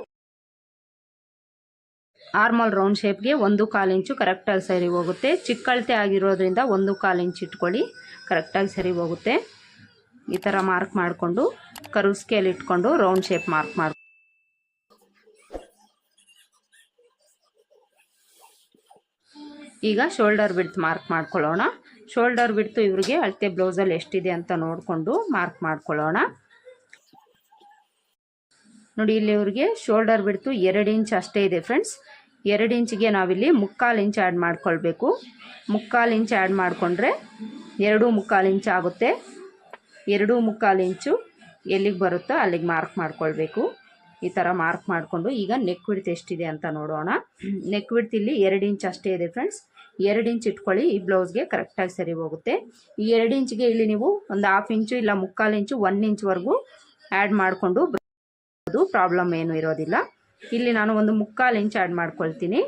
ಆರ್ಮೋಲ್ ರೌಂಡ್ ಶೇಪ್ಗೆ ಒಂದು ಕಾಲು ಇಂಚು ಕರೆಕ್ಟಾಗಿ ಸರಿ ಹೋಗುತ್ತೆ. ಚಿಕ್ಕಳತೆ ಆಗಿರೋದ್ರಿಂದ ಒಂದು ಕಾಲು ಇಂಚು ಇಟ್ಕೊಳ್ಳಿ ಕರೆಕ್ಟಾಗಿ ಸರಿ ಹೋಗುತ್ತೆ. ಈ ಥರ ಮಾರ್ಕ್ ಮಾಡಿಕೊಂಡು, ಕರು ಸ್ಕೇಲ್ ಇಟ್ಕೊಂಡು ರೌಂಡ್ ಶೇಪ್ ಮಾರ್ಕ್ ಮಾಡಿ ಈಗ ಶೋಲ್ಡರ್ ಬಿಡ್ತ್ ಮಾರ್ಕ್ ಮಾಡ್ಕೊಳ್ಳೋಣ. ಶೋಲ್ಡರ್ ಬಿಡ್ತು ಇವ್ರಿಗೆ ಅಳತೆ ಬ್ಲೌಸಲ್ಲಿ ಎಷ್ಟಿದೆ ಅಂತ ನೋಡಿಕೊಂಡು ಮಾರ್ಕ್ ಮಾಡ್ಕೊಳ್ಳೋಣ. ನೋಡಿ, ಇಲ್ಲಿ ಇವ್ರಿಗೆ ಶೋಲ್ಡರ್ ಬಿಡ್ತು ಎರಡು ಇಂಚ್ ಅಷ್ಟೇ ಇದೆ ಫ್ರೆಂಡ್ಸ್ ಎರಡು ಇಂಚಿಗೆ ನಾವಿಲ್ಲಿ ಮುಕ್ಕಾಲು ಇಂಚ್ ಆ್ಯಡ್ ಮಾಡ್ಕೊಳ್ಬೇಕು. ಮುಕ್ಕಾಲು ಇಂಚ್ ಆ್ಯಡ್ ಮಾಡಿಕೊಂಡ್ರೆ ಎರಡು ಮುಕ್ಕಾಲು ಇಂಚ್ ಆಗುತ್ತೆ. ಎರಡು ಮುಕ್ಕಾಲು ಇಂಚು ಎಲ್ಲಿಗೆ ಬರುತ್ತೋ ಅಲ್ಲಿಗೆ ಮಾರ್ಕ್ ಮಾಡ್ಕೊಳ್ಬೇಕು. ಈ ಥರ ಮಾರ್ಕ್ ಮಾಡಿಕೊಂಡು ಈಗ ನೆಕ್ ವಿಡ್ತ್ ಎಷ್ಟಿದೆ ಅಂತ ನೋಡೋಣ. ನೆಕ್ ವಿಡ್ತ್ ಇಲ್ಲಿ ಎರಡು ಇಂಚ್ ಅಷ್ಟೇ ಇದೆ ಫ್ರೆಂಡ್ಸ್ ಎರಡು ಇಂಚ್ ಇಟ್ಕೊಳ್ಳಿ, ಈ ಬ್ಲೌಸ್ಗೆ ಕರೆಕ್ಟಾಗಿ ಸರಿ ಹೋಗುತ್ತೆ. ಈ ಎರಡು ಇಂಚ್ಗೆ ಇಲ್ಲಿ ನೀವು ಒಂದು ಹಾಫ್ ಇಂಚು ಇಲ್ಲ ಮುಕ್ಕಾಲು ಇಂಚು ಒನ್ ಇಂಚ್ವರೆಗೂ ಆ್ಯಡ್ ಮಾಡಿಕೊಂಡು ಅದು ಪ್ರಾಬ್ಲಮ್ ಏನು ಇರೋದಿಲ್ಲ. ಇಲ್ಲಿ ನಾನು ಒಂದು ಮುಕ್ಕಾಲು ಇಂಚ್ ಆ್ಯಡ್ ಮಾಡ್ಕೊಳ್ತೀನಿ.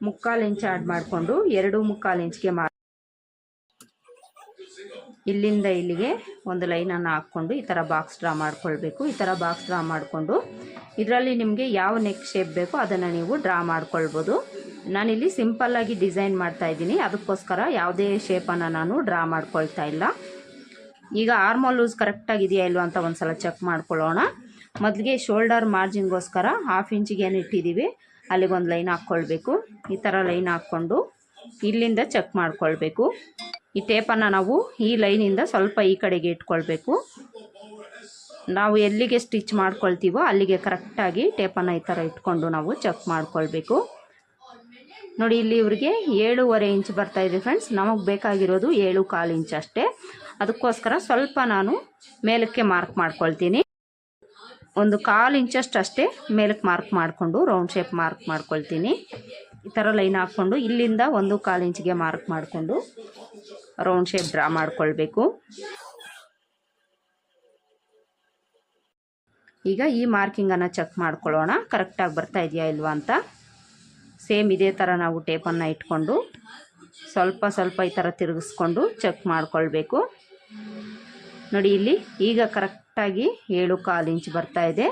ಮುಕ್ಕಾಲು ಇಂಚ್ ಆ್ಯಡ್ ಮಾಡಿಕೊಂಡು ಎರಡು ಮುಕ್ಕಾಲು ಇಂಚ್ಗೆ ಮಾ ಇಲ್ಲಿಂದ ಇಲ್ಲಿಗೆ ಒಂದು ಲೈನನ್ನು ಹಾಕ್ಕೊಂಡು ಈ ಥರ ಬಾಕ್ಸ್ ಡ್ರಾ ಮಾಡ್ಕೊಳ್ಬೇಕು. ಈ ಥರ ಬಾಕ್ಸ್ ಡ್ರಾ ಮಾಡಿಕೊಂಡು ಇದರಲ್ಲಿ ನಿಮಗೆ ಯಾವ ನೆಕ್ ಶೇಪ್ ಬೇಕೋ ಅದನ್ನು ನೀವು ಡ್ರಾ ಮಾಡ್ಕೊಳ್ಬೋದು. ನಾನಿಲ್ಲಿ ಸಿಂಪಲ್ಲಾಗಿ ಡಿಸೈನ್ ಮಾಡ್ತಾ ಇದ್ದೀನಿ. ಅದಕ್ಕೋಸ್ಕರ ಯಾವುದೇ ಶೇಪನ್ನು ನಾನು ಡ್ರಾ ಮಾಡ್ಕೊಳ್ತಾ ಇಲ್ಲ. ಈಗ ಆರ್ಮೋಲ್ ಲೂಸ್ ಕರೆಕ್ಟಾಗಿ ಇದೆಯಾ ಇಲ್ವಾ ಅಂತ ಒಂದು ಸಲ ಚೆಕ್ ಮಾಡ್ಕೊಳ್ಳೋಣ. ಮೊದಲಿಗೆ ಶೋಲ್ಡರ್ ಮಾರ್ಜಿನ್ಗೋಸ್ಕರ ಹಾಫ್ ಇಂಚಿಗೆ ಏನು ಇಟ್ಟಿದ್ದೀವಿ ಅಲ್ಲಿಗೊಂದು ಲೈನ್ ಹಾಕ್ಕೊಳ್ಬೇಕು. ಈ ಥರ ಲೈನ್ ಹಾಕ್ಕೊಂಡು ಇಲ್ಲಿಂದ ಚೆಕ್ ಮಾಡ್ಕೊಳ್ಬೇಕು. ಈ ಟೇಪನ್ನು ನಾವು ಈ ಲೈನಿಂದ ಸ್ವಲ್ಪ ಈ ಕಡೆಗೆ ಇಟ್ಕೊಳ್ಬೇಕು. ನಾವು ಎಲ್ಲಿಗೆ ಸ್ಟಿಚ್ ಮಾಡ್ಕೊಳ್ತೀವೋ ಅಲ್ಲಿಗೆ ಕರೆಕ್ಟಾಗಿ ಟೇಪನ್ನು ಈ ಥರ ಇಟ್ಕೊಂಡು ನಾವು ಚೆಕ್ ಮಾಡ್ಕೊಳ್ಬೇಕು. ನೋಡಿ, ಇಲ್ಲಿ ಇವರಿಗೆ ಏಳೂವರೆ ಇಂಚ್ ಬರ್ತಾ ಇದೆ ಫ್ರೆಂಡ್ಸ್ ನಮಗೆ ಬೇಕಾಗಿರೋದು ಏಳು ಕಾಲು ಇಂಚ್ ಅಷ್ಟೇ. ಅದಕ್ಕೋಸ್ಕರ ಸ್ವಲ್ಪ ನಾನು ಮೇಲಕ್ಕೆ ಮಾರ್ಕ್ ಮಾಡ್ಕೊಳ್ತೀನಿ. ಒಂದು ಕಾಲು ಇಂಚಷ್ಟು ಅಷ್ಟೇ ಮೇಲಕ್ಕೆ ಮಾರ್ಕ್ ಮಾಡಿಕೊಂಡು ರೌಂಡ್ ಶೇಪ್ ಮಾರ್ಕ್ ಮಾಡ್ಕೊಳ್ತೀನಿ. ಈ ಥರ ಲೈನ್ ಹಾಕ್ಕೊಂಡು ಇಲ್ಲಿಂದ ಒಂದು ಕಾಲು ಇಂಚಿಗೆ ಮಾರ್ಕ್ ಮಾಡಿಕೊಂಡು ರೌಂಡ್ ಶೇಪ್ ಡ್ರಾ ಮಾಡಿಕೊಳ್ಬೇಕು. ಈಗ ಈ ಮಾರ್ಕಿಂಗನ್ನು ಚೆಕ್ ಮಾಡ್ಕೊಳ್ಳೋಣ. ಕರೆಕ್ಟಾಗಿ ಬರ್ತಾ ಇದೆಯಾ ಇಲ್ವಾ ಅಂತ. ಸೇಮ್ ಇದೇ ಥರ ನಾವು ಟೇಪನ್ನು ಇಟ್ಕೊಂಡು ಸ್ವಲ್ಪ ಸ್ವಲ್ಪ ಈ ಥರ ತಿರುಗಿಸ್ಕೊಂಡು ಚೆಕ್ ಮಾಡಿಕೊಳ್ಬೇಕು. ನೋಡಿ ಇಲ್ಲಿ ಈಗ ಕರೆಕ್ಟಾಗಿ ಏಳು ಕಾಲು ಇಂಚ್ ಬರ್ತಾ ಇದೆ.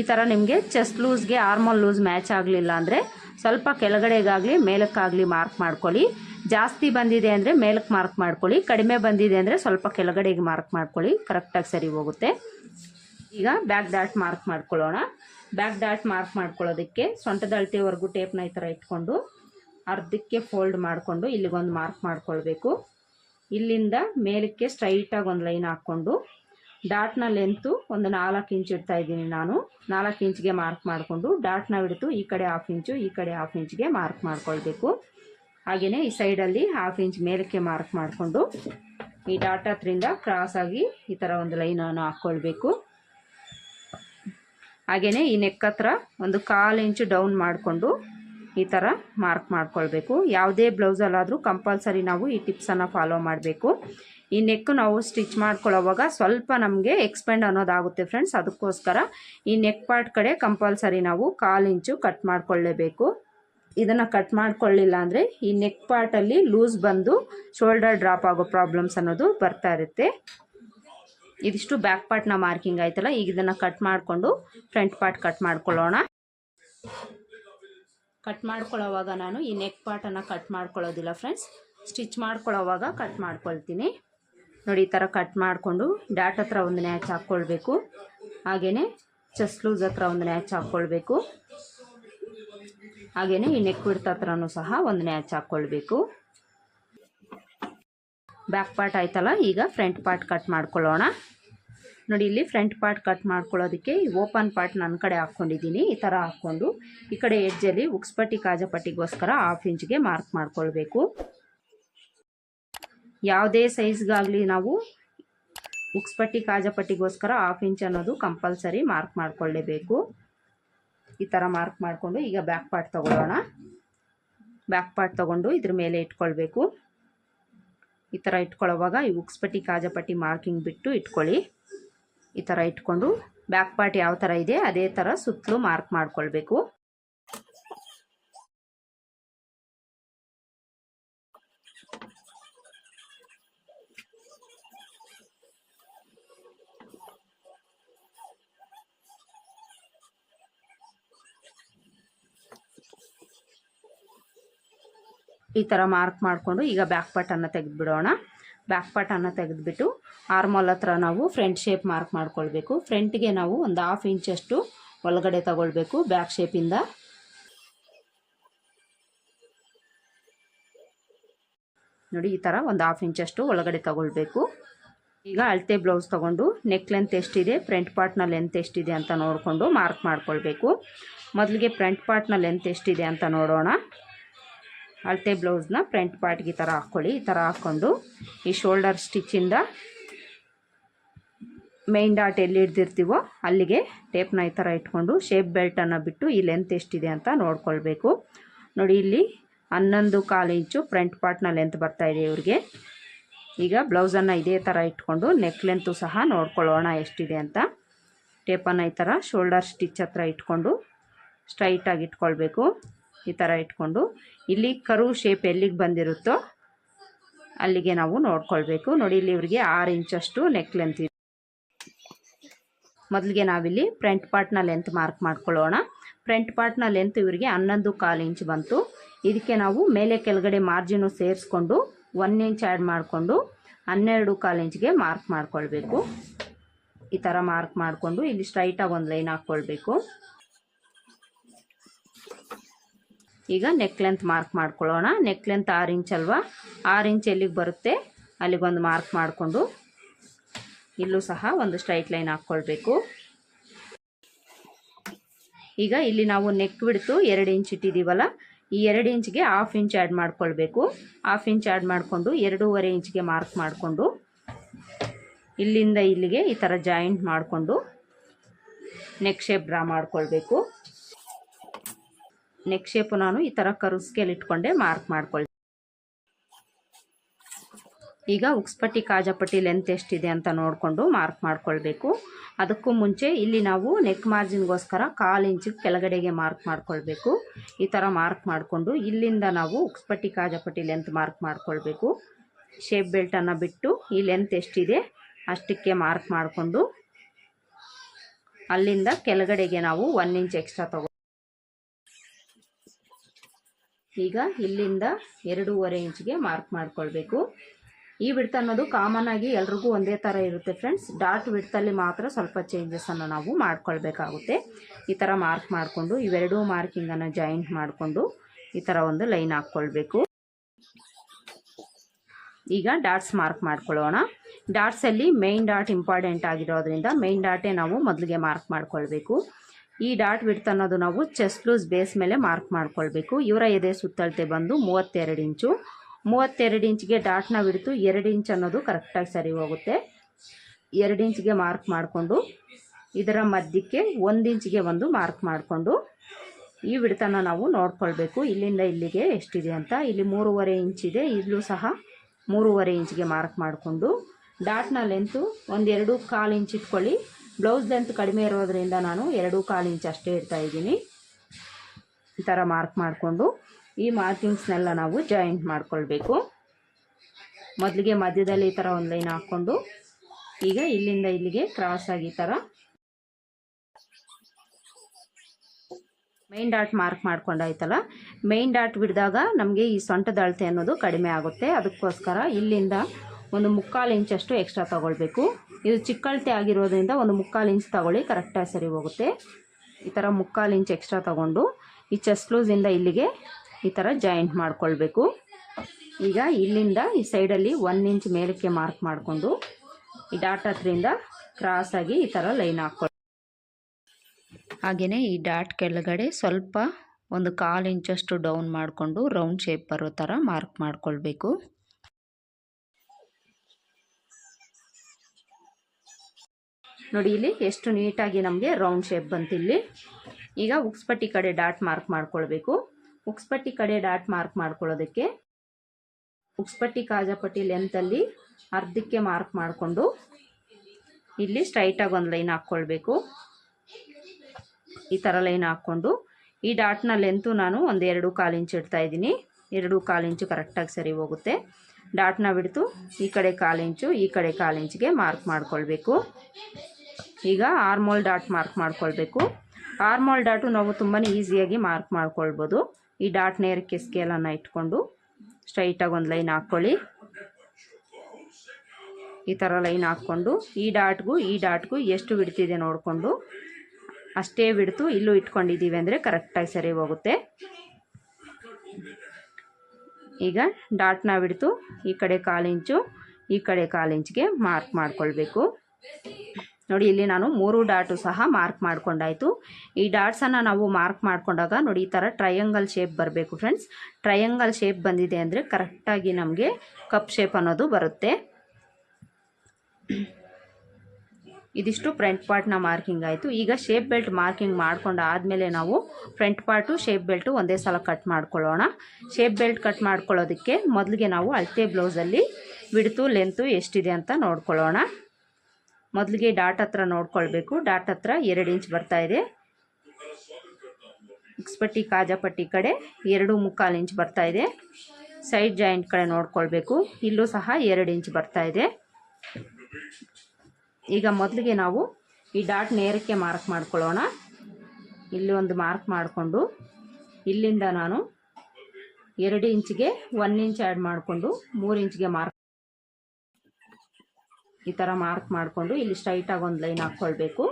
ಈ ಥರ ನಿಮಗೆ ಚೆಸ್ಟ್ ಲೂಸ್ಗೆ ಆರ್ಮಲ್ ಲೂಸ್ ಮ್ಯಾಚ್ ಆಗಲಿಲ್ಲ ಅಂದರೆ ಸ್ವಲ್ಪ ಕೆಳಗಡೆಗಾಗಲಿ ಮೇಲಕ್ಕಾಗಲಿ ಮಾರ್ಕ್ ಮಾಡ್ಕೊಳ್ಳಿ. ಜಾಸ್ತಿ ಬಂದಿದೆ ಅಂದರೆ ಮೇಲಕ್ಕೆ ಮಾರ್ಕ್ ಮಾಡ್ಕೊಳ್ಳಿ. ಕಡಿಮೆ ಬಂದಿದೆ ಅಂದರೆ ಸ್ವಲ್ಪ ಕೆಳಗಡೆಗೆ ಮಾರ್ಕ್ ಮಾಡ್ಕೊಳ್ಳಿ. ಕರೆಕ್ಟಾಗಿ ಸರಿ ಹೋಗುತ್ತೆ. ಈಗ ಬ್ಯಾಕ್ ಡಾಟ್ ಮಾರ್ಕ್ ಮಾಡ್ಕೊಳ್ಳೋಣ. ಬ್ಯಾಕ್ ಡಾಟ್ ಮಾರ್ಕ್ ಮಾಡ್ಕೊಳ್ಳೋದಕ್ಕೆ ಸೊಂಟದ ಅಳತೆವರೆಗೂ ಟೇಪ್ನ ಈ ಥರ ಇಟ್ಕೊಂಡು ಅರ್ಧಕ್ಕೆ ಫೋಲ್ಡ್ ಮಾಡಿಕೊಂಡು ಇಲ್ಲಿಗೊಂದು ಮಾರ್ಕ್ ಮಾಡ್ಕೊಳ್ಬೇಕು. ಇಲ್ಲಿಂದ ಮೇಲಕ್ಕೆ ಸ್ಟ್ರೈಟಾಗಿ ಒಂದು ಲೈನ್ ಹಾಕ್ಕೊಂಡು ಡಾಟ್ನ ಲೆಂತು ಒಂದು ನಾಲ್ಕು ಇಂಚ್ ಇಡ್ತಾ ಇದ್ದೀನಿ ನಾನು. ನಾಲ್ಕು ಇಂಚ್ಗೆ ಮಾರ್ಕ್ ಮಾಡಿಕೊಂಡು ಡಾಟ್ನ ಹಿಡಿದು ಈ ಕಡೆ ಹಾಫ್ ಇಂಚು ಈ ಕಡೆ ಹಾಫ್ ಇಂಚ್ಗೆ ಮಾರ್ಕ್ ಮಾಡ್ಕೊಳ್ಬೇಕು. ಹಾಗೆಯೇ ಈ ಸೈಡಲ್ಲಿ ಹಾಫ್ ಇಂಚ್ ಮೇಲಕ್ಕೆ ಮಾರ್ಕ್ ಮಾಡಿಕೊಂಡು ಈ ಡಾಟ್ ಹತ್ರಿಂದ ಕ್ರಾಸಾಗಿ ಈ ಥರ ಒಂದು ಲೈನನ್ನು ಹಾಕ್ಕೊಳ್ಬೇಕು. ಹಾಗೆಯೇ ಈ ನೆಕ್ ಹತ್ರ ಒಂದು ಕಾಲು ಇಂಚು ಡೌನ್ ಮಾಡಿಕೊಂಡು ಈ ಥರ ಮಾರ್ಕ್ ಮಾಡ್ಕೊಳ್ಬೇಕು. ಯಾವುದೇ ಬ್ಲೌಸಲ್ಲಾದರೂ ಕಂಪಲ್ಸರಿ ನಾವು ಈ ಟಿಪ್ಸನ್ನು ಫಾಲೋ ಮಾಡಬೇಕು. ಈ ನೆಕ್ ನಾವು ಸ್ಟಿಚ್ ಮಾಡ್ಕೊಳ್ಳೋವಾಗ ಸ್ವಲ್ಪ ನಮಗೆ ಎಕ್ಸ್ಪೆಂಡ್ ಅನ್ನೋದಾಗುತ್ತೆ ಫ್ರೆಂಡ್ಸ್ ಅದಕ್ಕೋಸ್ಕರ ಈ ನೆಕ್ ಪಾರ್ಟ್ ಕಡೆ ಕಂಪಲ್ಸರಿ ನಾವು ಕಾಲು ಇಂಚು ಕಟ್ ಮಾಡ್ಕೊಳ್ಳೇಬೇಕು. ಇದನ್ನು ಕಟ್ ಮಾಡ್ಕೊಳ್ಳಿಲ್ಲ ಅಂದರೆ ಈ ನೆಕ್ ಪಾರ್ಟಲ್ಲಿ ಲೂಸ್ ಬಂದು ಶೋಲ್ಡರ್ ಡ್ರಾಪ್ ಆಗೋ ಪ್ರಾಬ್ಲಮ್ಸ್ ಅನ್ನೋದು ಬರ್ತಾ ಇರುತ್ತೆ. ಇದಿಷ್ಟು ಬ್ಯಾಕ್ ಪಾರ್ಟ್ನ ಮಾರ್ಕಿಂಗ್ ಆಯ್ತಲ್ಲ, ಈಗ ಇದನ್ನು ಕಟ್ ಮಾಡಿಕೊಂಡು ಫ್ರಂಟ್ ಪಾರ್ಟ್ ಕಟ್ ಮಾಡ್ಕೊಳ್ಳೋಣ. ಕಟ್ ಮಾಡ್ಕೊಳ್ಳೋವಾಗ ನಾನು ಈ ನೆಕ್ ಪಾರ್ಟನ್ನು ಕಟ್ ಮಾಡ್ಕೊಳ್ಳೋದಿಲ್ಲ ಫ್ರೆಂಡ್ಸ್ ಸ್ಟಿಚ್ ಮಾಡ್ಕೊಳ್ಳೋವಾಗ ಕಟ್ ಮಾಡ್ಕೊಳ್ತೀನಿ. ನೋಡಿ, ಈ ಥರ ಕಟ್ ಮಾಡಿಕೊಂಡು ಡಾಟ್ ಹತ್ರ ಒಂದು ನ್ಯಾಚ್ ಹಾಕ್ಕೊಳ್ಬೇಕು. ಹಾಗೆಯೇ ಚೆಸ್ಟ್ ಲೂಸ್ ಹತ್ರ ಒಂದು ನ್ಯಾಚ್ ಹಾಕ್ಕೊಳ್ಬೇಕು. ಹಾಗೆಯೇ ಈ ನೆಕ್ ಬಿಡ್ತ ಹತ್ರನೂ ಸಹ ಒಂದು ನ್ಯಾಚ್ ಹಾಕ್ಕೊಳ್ಬೇಕು. ಬ್ಯಾಕ್ ಪಾರ್ಟ್ ಆಯ್ತಲ್ಲ, ಈಗ ಫ್ರಂಟ್ ಪಾರ್ಟ್ ಕಟ್ ಮಾಡ್ಕೊಳ್ಳೋಣ. ನೋಡಿ, ಇಲ್ಲಿ ಫ್ರಂಟ್ ಪಾರ್ಟ್ ಕಟ್ ಮಾಡ್ಕೊಳ್ಳೋದಕ್ಕೆ ಓಪನ್ ಪಾರ್ಟ್ ನನ್ನ ಕಡೆ ಹಾಕ್ಕೊಂಡಿದ್ದೀನಿ, ಈ ಥರ ಹಾಕ್ಕೊಂಡು. ಈ ಕಡೆ ಎಡ್ಜಲ್ಲಿ ಉಕ್ಸ್ಪಟ್ಟಿ, ಕಾಜಪಟ್ಟಿಗೋಸ್ಕರ ಹಾಫ್ ಇಂಚ್ಗೆ ಮಾರ್ಕ್ ಮಾಡ್ಕೊಳ್ಬೇಕು. ಯಾವುದೇ ಸೈಜ್ಗಾಗಲಿ ನಾವು ಉಕ್ಸ್ಪಟ್ಟಿ, ಕಾಜಪಟ್ಟಿಗೋಸ್ಕರ ಹಾಫ್ ಇಂಚ್ ಅನ್ನೋದು ಕಂಪಲ್ಸರಿ ಮಾರ್ಕ್ ಮಾಡ್ಕೊಳ್ಳೇಬೇಕು. ಈ ಥರ ಮಾರ್ಕ್ ಮಾಡಿಕೊಂಡು ಈಗ ಬ್ಯಾಕ್ ಪಾರ್ಟ್ ತೊಗೊಳ್ಳೋಣ. ಬ್ಯಾಕ್ ಪಾರ್ಟ್ ತೊಗೊಂಡು ಇದ್ರ ಮೇಲೆ ಇಟ್ಕೊಳ್ಬೇಕು. ಈ ಥರ ಇಟ್ಕೊಳ್ಳೋವಾಗ ಈ ಉಕ್ಸ್ಪಟ್ಟಿ ಕಾಜಪಟ್ಟಿ ಮಾರ್ಕಿಂಗ್ ಬಿಟ್ಟು ಇಟ್ಕೊಳ್ಳಿ. ಈ ಥರ ಇಟ್ಕೊಂಡು ಬ್ಯಾಕ್ ಪಾರ್ಟ್ ಯಾವ ಥರ ಇದೆ, ಅದೇ ಥರ ಸುತ್ತಲೂ ಮಾರ್ಕ್ ಮಾಡ್ಕೊಳ್ಬೇಕು. ಈ ಥರ ಮಾರ್ಕ್ ಮಾಡಿಕೊಂಡು ಈಗ ಬ್ಯಾಕ್ ಪಾರ್ಟನ್ನು ತೆಗೆದುಬಿಡೋಣ. ಬ್ಯಾಕ್ ಪಾರ್ಟನ್ನು ತೆಗೆದುಬಿಟ್ಟು ಆರ್ಮೋಲ್ ಹತ್ರ ನಾವು ಫ್ರಂಟ್ ಶೇಪ್ ಮಾರ್ಕ್ ಮಾಡ್ಕೊಳ್ಬೇಕು. ಫ್ರಂಟ್ಗೆ ನಾವು ಒಂದು ಹಾಫ್ ಇಂಚಷ್ಟು ಒಳಗಡೆ ತಗೊಳ್ಬೇಕು ಬ್ಯಾಕ್ ಶೇಪಿಂದ ನೋಡಿ ಈ ಥರ ಒಂದು ಹಾಫ್ ಇಂಚಷ್ಟು ಒಳಗಡೆ ತಗೊಳ್ಬೇಕು. ಈಗ ಅಳತೆ ಬ್ಲೌಸ್ ತೊಗೊಂಡು ನೆಕ್ ಲೆಂತ್ ಎಷ್ಟಿದೆ ಫ್ರಂಟ್ ಪಾರ್ಟ್ನ ಲೆಂತ್ ಎಷ್ಟಿದೆ ಅಂತ ನೋಡಿಕೊಂಡು ಮಾರ್ಕ್ ಮಾಡ್ಕೊಳ್ಬೇಕು. ಮೊದಲಿಗೆ ಫ್ರಂಟ್ ಪಾರ್ಟ್ನ ಲೆಂತ್ ಎಷ್ಟಿದೆ ಅಂತ ನೋಡೋಣ. ಅಳತೆ ಬ್ಲೌಸ್ನ ಫ್ರಂಟ್ ಪಾರ್ಟ್ಗೆ ಈ ಥರ ಹಾಕ್ಕೊಳ್ಳಿ, ಈ ಥರ ಹಾಕ್ಕೊಂಡು ಈ ಶೋಲ್ಡರ್ ಸ್ಟಿಚ್ಚಿಂದ ಮೈನ್ ಡಾಟ್ ಎಲ್ಲಿ ಹಿಡ್ದಿರ್ತೀವೋ ಅಲ್ಲಿಗೆ ಟೇಪ್ನ ಈ ಥರ ಇಟ್ಕೊಂಡು ಶೇಪ್ ಬೆಲ್ಟನ್ನು ಬಿಟ್ಟು ಈ ಲೆಂತ್ ಎಷ್ಟಿದೆ ಅಂತ ನೋಡ್ಕೊಳ್ಬೇಕು. ನೋಡಿ, ಇಲ್ಲಿ ಹನ್ನೊಂದು ಕಾಲು ಇಂಚು ಫ್ರಂಟ್ ಪಾರ್ಟ್ನ ಲೆಂತ್ ಬರ್ತಾ ಇದೆ ಇವ್ರಿಗೆ. ಈಗ ಬ್ಲೌಸನ್ನು ಇದೇ ಥರ ಇಟ್ಕೊಂಡು ನೆಕ್ ಲೆಂತು ಸಹ ನೋಡ್ಕೊಳ್ಳೋಣ ಎಷ್ಟಿದೆ ಅಂತ. ಟೇಪನ್ನು ಈ ಥರ ಶೋಲ್ಡರ್ ಸ್ಟಿಚ್ ಹತ್ರ ಇಟ್ಕೊಂಡು ಸ್ಟ್ರೈಟಾಗಿ ಇಟ್ಕೊಳ್ಬೇಕು. ಈ ಥರ ಇಟ್ಕೊಂಡು ಇಲ್ಲಿ ಕರು ಶೇಪ್ ಎಲ್ಲಿಗೆ ಬಂದಿರುತ್ತೋ ಅಲ್ಲಿಗೆ ನಾವು ನೋಡ್ಕೊಳ್ಬೇಕು. ನೋಡಿ, ಇಲ್ಲಿ ಇವರಿಗೆ ಆರು ಇಂಚಷ್ಟು ನೆಕ್ ಲೆಂತ್ ಇದೆ. ಮೊದಲಿಗೆ ನಾವಿಲ್ಲಿ ಫ್ರಂಟ್ ಪಾರ್ಟ್ನ ಲೆಂತ್ ಮಾರ್ಕ್ ಮಾಡ್ಕೊಳ್ಳೋಣ. ಫ್ರಂಟ್ ಪಾರ್ಟ್ನ ಲೆಂತ್ ಇವರಿಗೆ ಹನ್ನೊಂದು ಕಾಲು ಇಂಚ್ ಬಂತು. ಇದಕ್ಕೆ ನಾವು ಮೇಲೆ ಕೆಳಗಡೆ ಮಾರ್ಜಿನು ಸೇರಿಸ್ಕೊಂಡು ಒನ್ ಇಂಚ್ ಆ್ಯಡ್ ಮಾಡಿಕೊಂಡು ಹನ್ನೆರಡು ಕಾಲು ಇಂಚ್ಗೆ ಮಾರ್ಕ್ ಮಾಡ್ಕೊಳ್ಬೇಕು. ಈ ಥರ ಮಾರ್ಕ್ ಮಾಡಿಕೊಂಡು ಇಲ್ಲಿ ಸ್ಟ್ರೈಟಾಗಿ ಒಂದು ಲೈನ್ ಹಾಕ್ಕೊಳ್ಬೇಕು. ಈಗ ನೆಕ್ ಲೆಂತ್ ಮಾರ್ಕ್ ಮಾಡ್ಕೊಳ್ಳೋಣ. ನೆಕ್ ಲೆಂತ್ ಆರು ಇಂಚ್ ಅಲ್ವಾ? ಆರು ಇಂಚ್ ಎಲ್ಲಿಗೆ ಬರುತ್ತೆ? ಅಲ್ಲಿಗೊಂದು ಮಾರ್ಕ್ ಮಾಡಿಕೊಂಡು ಇಲ್ಲೂ ಸಹ ಒಂದು ಸ್ಟ್ರೈಟ್ ಲೈನ್ ಹಾಕ್ಕೊಳ್ಬೇಕು. ಈಗ ಇಲ್ಲಿ ನಾವು ನೆಕ್ ಬಿಡ್ತು ಎರಡು ಇಂಚ್ ಇಟ್ಟಿದ್ದೀವಲ್ಲ ಈ ಎರಡು ಇಂಚ್ಗೆ ಹಾಫ್ ಇಂಚ್ ಆ್ಯಡ್ ಮಾಡ್ಕೊಳ್ಬೇಕು. ಹಾಫ್ ಇಂಚ್ ಆ್ಯಡ್ ಮಾಡಿಕೊಂಡು ಎರಡೂವರೆ ಇಂಚ್ಗೆ ಮಾರ್ಕ್ ಮಾಡಿಕೊಂಡು ಇಲ್ಲಿಂದ ಇಲ್ಲಿಗೆ ಈ ಥರ ಜಾಯಿಂಟ್ ಮಾಡಿಕೊಂಡು ನೆಕ್ ಶೇಪ್ ಡ್ರಾ ಮಾಡ್ಕೊಳ್ಬೇಕು. ನೆಕ್ ಶೇಪು ನಾನು ಈ ಥರ ಕರು ಸ್ಕೇಲ್ ಇಟ್ಕೊಂಡೆ ಮಾರ್ಕ್ ಮಾಡ್ಕೊಳ್ತೀನಿ ಈಗ ಉಕ್ಸ್ಪಟ್ಟಿ, ಕಾಜಪಟ್ಟಿ ಲೆಂತ್ ಎಷ್ಟಿದೆ ಅಂತ ನೋಡಿಕೊಂಡು ಮಾರ್ಕ್ ಮಾಡ್ಕೊಳ್ಬೇಕು. ಅದಕ್ಕೂ ಮುಂಚೆ ಇಲ್ಲಿ ನಾವು ನೆಕ್ ಮಾರ್ಜಿನ್ಗೋಸ್ಕರ ಕಾಲು ಇಂಚು ಕೆಳಗಡೆಗೆ ಮಾರ್ಕ್ ಮಾಡ್ಕೊಳ್ಬೇಕು. ಈ ಥರ ಮಾರ್ಕ್ ಮಾಡಿಕೊಂಡು ಇಲ್ಲಿಂದ ನಾವು ಉಕ್ಸ್ಪಟ್ಟಿ, ಕಾಜಪಟ್ಟಿ ಲೆಂತ್ ಮಾರ್ಕ್ ಮಾಡ್ಕೊಳ್ಬೇಕು. ಶೇಪ್ ಬೆಲ್ಟನ್ನು ಬಿಟ್ಟು ಈ ಲೆಂತ್ ಎಷ್ಟಿದೆ ಅಷ್ಟಕ್ಕೆ ಮಾರ್ಕ್ ಮಾಡಿಕೊಂಡು ಅಲ್ಲಿಂದ ಕೆಳಗಡೆಗೆ ನಾವು ಒನ್ ಇಂಚ್ ಎಕ್ಸ್ಟ್ರಾ ತಗೋ ಈಗ ಇಲ್ಲಿಂದ ಎರಡೂವರೆ ಇಂಚ್ಗೆ ಮಾರ್ಕ್ ಮಾಡ್ಕೊಳ್ಬೇಕು. ಈ ಬಿಡ್ತ ಅನ್ನೋದು ಕಾಮನ್ ಆಗಿ ಎಲ್ರಿಗೂ ಒಂದೇ ಥರ ಇರುತ್ತೆ ಫ್ರೆಂಡ್ಸ್ ಡಾಟ್ ಬಿಡ್ತಲ್ಲಿ ಮಾತ್ರ ಸ್ವಲ್ಪ ಚೇಂಜಸನ್ನು ನಾವು ಮಾಡ್ಕೊಳ್ಬೇಕಾಗುತ್ತೆ. ಈ ಥರ ಮಾರ್ಕ್ ಮಾಡಿಕೊಂಡು, ಇವೆರಡೂ ಮಾರ್ಕಿಂಗನ್ನು ಜಾಯಿಂಟ್ ಮಾಡಿಕೊಂಡು ಈ ಥರ ಒಂದು ಲೈನ್ ಹಾಕ್ಕೊಳ್ಬೇಕು. ಈಗ ಡಾಟ್ಸ್ ಮಾರ್ಕ್ ಮಾಡ್ಕೊಳ್ಳೋಣ. ಡಾಟ್ಸಲ್ಲಿ ಮೇಯ್ನ್ ಡಾಟ್ ಇಂಪಾರ್ಟೆಂಟ್ ಆಗಿರೋದ್ರಿಂದ ಮೇಯ್ನ್ ಡಾಟೇ ನಾವು ಮೊದಲಿಗೆ ಮಾರ್ಕ್ ಮಾಡ್ಕೊಳ್ಬೇಕು. ಈ ಡಾಟ್ ವಿಡ್ತ್ ಅನ್ನೋದು ನಾವು ಚೆಸ್ಟ್ ಲೂಸ್ ಬೇಸ್ ಮೇಲೆ ಮಾರ್ಕ್ ಮಾಡ್ಕೊಳ್ಬೇಕು. ಇವರ ಎದೆ ಸುತ್ತಳತೆ ಬಂದು ಮೂವತ್ತೆರಡು ಇಂಚು. ಮೂವತ್ತೆರಡು ಇಂಚ್ಗೆ ಡಾಟ್ನ ಬಿಡ್ತು ಎರಡು ಇಂಚ್ ಅನ್ನೋದು ಕರೆಕ್ಟಾಗಿ ಸರಿ ಹೋಗುತ್ತೆ. ಎರಡು ಇಂಚ್ಗೆ ಮಾರ್ಕ್ ಮಾಡಿಕೊಂಡು, ಇದರ ಮಧ್ಯಕ್ಕೆ ಒಂದು ಇಂಚ್ಗೆ ಒಂದು ಮಾರ್ಕ್ ಮಾಡಿಕೊಂಡು ಈ ಬಿಡ್ತನ ನಾವು ನೋಡ್ಕೊಳ್ಬೇಕು. ಇಲ್ಲಿಂದ ಇಲ್ಲಿಗೆ ಎಷ್ಟಿದೆ ಅಂತ. ಇಲ್ಲಿ ಮೂರುವರೆ ಇಂಚಿದೆ ಇಲ್ಲೂ ಸಹ ಮೂರುವರೆ ಇಂಚ್ಗೆ ಮಾರ್ಕ್ ಮಾಡಿಕೊಂಡು ಡಾಟ್ನ ಲೆಂತು ಒಂದೆರಡು ಕಾಲು ಇಂಚ್ ಇಟ್ಕೊಳ್ಳಿ. ಬ್ಲೌಸ್ ಲೆಂತ್ ಕಡಿಮೆ ಇರೋದ್ರಿಂದ ನಾನು ಎರಡು ಕಾಲು ಇಂಚ್ ಅಷ್ಟೇ ಇಡ್ತಾ ಇದ್ದೀನಿ. ಈ ಥರ ಮಾರ್ಕ್ ಮಾಡಿಕೊಂಡು ಈ ಮಾರ್ಕಿಂಗ್ಸ್ನೆಲ್ಲ ನಾವು ಜಾಯಿಂಟ್ ಮಾಡ್ಕೊಳ್ಬೇಕು. ಮೊದಲಿಗೆ ಮಧ್ಯದಲ್ಲಿ ಈ ಥರ ಒಂದು ಲೈನ್ ಹಾಕ್ಕೊಂಡು ಈಗ ಇಲ್ಲಿಂದ ಇಲ್ಲಿಗೆ ಕ್ರಾಸ್ ಆಗಿ ಈ ಥರ ಮೈನ್ ಡಾಟ್ ಮಾರ್ಕ್ ಮಾಡ್ಕೊಂಡಾಯ್ತಲ್ಲ? ಮೈನ್ ಡಾಟ್ ಬಿಡಿದಾಗ ನಮಗೆ ಈ ಸೊಂಟದ ಅಳತೆ ಅನ್ನೋದು ಕಡಿಮೆ ಆಗುತ್ತೆ. ಅದಕ್ಕೋಸ್ಕರ ಇಲ್ಲಿಂದ ಒಂದು ಮುಕ್ಕಾಲು ಇಂಚಷ್ಟು ಎಕ್ಸ್ಟ್ರಾ ತೊಗೊಳ್ಬೇಕು. ಇದು ಚಿಕ್ಕಳತೆ ಆಗಿರೋದ್ರಿಂದ ಒಂದು ಮುಕ್ಕಾಲು ಇಂಚ್ ತಗೊಳ್ಳಿ ಕರೆಕ್ಟಾಗಿ ಸರಿ ಹೋಗುತ್ತೆ. ಈ ಥರ ಮುಕ್ಕಾಲು ಇಂಚ್ ಎಕ್ಸ್ಟ್ರಾ ತಗೊಂಡು ಈ ಚೆಸ್ಟ್ ಲೂಸಿಂದ ಇಲ್ಲಿಗೆ ಈ ಥರ ಜಾಯಿಂಟ್ ಮಾಡ್ಕೊಳ್ಬೇಕು. ಈಗ ಇಲ್ಲಿಂದ ಈ ಸೈಡಲ್ಲಿ ಒನ್ ಇಂಚ್ ಮೇಲಕ್ಕೆ ಮಾರ್ಕ್ ಮಾಡಿಕೊಂಡು ಈ ಡಾಟ್ ಹತ್ರಿಂದ ಕ್ರಾಸಾಗಿ ಈ ಥರ ಲೈನ್ ಹಾಕ್ಕೊಳ್ಳಿ ಹಾಗೆಯೇ ಈ ಡಾಟ್ ಕೆಳಗಡೆ ಸ್ವಲ್ಪ ಒಂದು ಕಾಲು ಇಂಚಷ್ಟು ಡೌನ್ ಮಾಡಿಕೊಂಡು ರೌಂಡ್ ಶೇಪ್ ಬರೋ ಥರ ಮಾರ್ಕ್ ಮಾಡ್ಕೊಳ್ಬೇಕು. ನೋಡಿ ಇಲ್ಲಿ ಎಷ್ಟು ನೀಟಾಗಿ ನಮಗೆ ರೌಂಡ್ ಶೇಪ್ ಬಂತಿಲ್ಲಿ. ಈಗ ಉಕ್ಸ್ಪಟ್ಟಿ ಕಡೆ ಡಾಟ್ ಮಾರ್ಕ್ ಮಾಡ್ಕೊಳ್ಬೇಕು. ಉಕ್ಸ್ಪಟ್ಟಿ ಕಡೆ ಡಾಟ್ ಮಾರ್ಕ್ ಮಾಡ್ಕೊಳ್ಳೋದಕ್ಕೆ ಉಕ್ಸ್ಪಟ್ಟಿ ಕಾಜಾಪಟ್ಟಿ ಲೆಂತಲ್ಲಿ ಅರ್ಧಕ್ಕೆ ಮಾರ್ಕ್ ಮಾಡಿಕೊಂಡು ಇಲ್ಲಿ ಸ್ಟ್ರೈಟಾಗಿ ಒಂದು ಲೈನ್ ಹಾಕ್ಕೊಳ್ಬೇಕು. ಈ ಥರ ಲೈನ್ ಹಾಕ್ಕೊಂಡು ಈ ಡಾಟ್ನ ಲೆಂತು ನಾನು ಒಂದು ಎರಡು ಕಾಲು ಇಂಚು ಇಡ್ತಾ ಇದ್ದೀನಿ. ಎರಡು ಕಾಲು ಇಂಚು ಕರೆಕ್ಟಾಗಿ ಸರಿ ಹೋಗುತ್ತೆ. ಡಾಟ್ನ ಬಿಡ್ತು, ಈ ಕಡೆ ಕಾಲು ಇಂಚು ಈ ಕಡೆ ಕಾಲು ಇಂಚಿಗೆ ಮಾರ್ಕ್ ಮಾಡ್ಕೊಳ್ಬೇಕು. ಈಗ ಆರ್ಮೋಲ್ ಡಾಟ್ ಮಾರ್ಕ್ ಮಾಡ್ಕೊಳ್ಬೇಕು. ಆರ್ಮೋಲ್ ಡಾಟು ನಾವು ತುಂಬಾ ಈಸಿಯಾಗಿ ಮಾರ್ಕ್ ಮಾಡ್ಕೊಳ್ಬೋದು. ಈ ಡಾಟ್ ನೇರಕ್ಕೆ ಸ್ಕೇಲನ್ನು ಇಟ್ಕೊಂಡು ಸ್ಟ್ರೈಟಾಗಿ ಒಂದು ಲೈನ್ ಹಾಕ್ಕೊಳ್ಳಿ. ಈ ಥರ ಲೈನ್ ಹಾಕ್ಕೊಂಡು ಈ ಡಾಟ್ಗೂ ಈ ಡಾಟ್ಗೂ ಎಷ್ಟು ಬಿಡ್ತಿದೆ ನೋಡಿಕೊಂಡು ಅಷ್ಟೇ ಬಿಡ್ತು ಇಲ್ಲೂ ಇಟ್ಕೊಂಡಿದ್ದೀವಿ ಅಂದರೆ ಕರೆಕ್ಟಾಗಿ ಸರಿ ಹೋಗುತ್ತೆ. ಈಗ ಡಾಟ್ನ ಬಿಡ್ತು ಈ ಕಡೆ ಕಾಲು ಇಂಚು, ಈ ಕಡೆ ಕಾಲು ಇಂಚಿಗೆ ಮಾರ್ಕ್ ಮಾಡ್ಕೊಳ್ಬೇಕು. ನೋಡಿ, ಇಲ್ಲಿ ನಾನು ಮೂರು ಡಾಟು ಸಹ ಮಾರ್ಕ್ ಮಾಡ್ಕೊಂಡಾಯಿತು. ಈ ಡಾಟ್ಸನ್ನು ನಾವು ಮಾರ್ಕ್ ಮಾಡ್ಕೊಂಡಾಗ ನೋಡಿ, ಈ ಥರ ಟ್ರಯಾಂಗಲ್ ಶೇಪ್ ಬರಬೇಕು ಫ್ರೆಂಡ್ಸ್ ಟ್ರಯಾಂಗಲ್ ಶೇಪ್ ಬಂದಿದೆ ಅಂದರೆ ಕರೆಕ್ಟಾಗಿ ನಮಗೆ ಕಪ್ ಶೇಪ್ ಅನ್ನೋದು ಬರುತ್ತೆ. ಇದಿಷ್ಟು ಫ್ರಂಟ್ ಪಾರ್ಟ್ನ ಮಾರ್ಕಿಂಗ್ ಆಯಿತು. ಈಗ ಶೇಪ್ ಬೆಲ್ಟ್ ಮಾರ್ಕಿಂಗ್ ಮಾಡ್ಕೊಂಡು ಆದಮೇಲೆ ನಾವು ಫ್ರಂಟ್ ಪಾರ್ಟು ಶೇಪ್ ಬೆಲ್ಟು ಒಂದೇ ಸಲ ಕಟ್ ಮಾಡ್ಕೊಳ್ಳೋಣ. ಶೇಪ್ ಬೆಲ್ಟ್ ಕಟ್ ಮಾಡ್ಕೊಳ್ಳೋದಕ್ಕೆ ಮೊದಲಿಗೆ ನಾವು ಅಳತೆ ಬ್ಲೌಸಲ್ಲಿ ಬಿಡ್ತು ಲೆಂತು ಎಷ್ಟಿದೆ ಅಂತ ನೋಡ್ಕೊಳ್ಳೋಣ. ಮೊದಲಿಗೆ ಡಾಟ್ ಹತ್ರ ನೋಡ್ಕೊಳ್ಬೇಕು. ಡಾಟ್ ಹತ್ರ ಎರಡು ಇಂಚ್ ಬರ್ತಾ ಇದೆ. ಪಟ್ಟಿ ಕಾಜಾಪಟ್ಟಿ ಕಡೆ ಎರಡು ಮುಕ್ಕಾಲು ಇಂಚ್ ಬರ್ತಾ ಇದೆ. ಸೈಡ್ ಜಾಯಿಂಟ್ ಕಡೆ ನೋಡ್ಕೊಳ್ಬೇಕು. ಇಲ್ಲೂ ಸಹ ಎರಡು ಇಂಚ್ ಬರ್ತಾ ಇದೆ. ಈಗ ಮೊದಲಿಗೆ ನಾವು ಈ ಡಾಟ್ ನೇರಕ್ಕೆ ಮಾರ್ಕ್ ಮಾಡ್ಕೊಳ್ಳೋಣ. ಇಲ್ಲಿ ಒಂದು ಮಾರ್ಕ್ ಮಾಡಿಕೊಂಡು ಇಲ್ಲಿಂದ ನಾನು ಎರಡು ಇಂಚಿಗೆ ಒನ್ ಇಂಚ್ ಆ್ಯಡ್ ಮಾಡಿಕೊಂಡು ಮೂರು ಇಂಚ್ಗೆ ಮಾರ್ಕ್ ಈ ಥರ ಮಾರ್ಕ್ ಮಾಡಿಕೊಂಡು ಇಲ್ಲಿ ಸ್ಟ್ರೈಟಾಗಿ ಒಂದು ಲೈನ್ ಹಾಕ್ಕೊಳ್ಬೇಕು.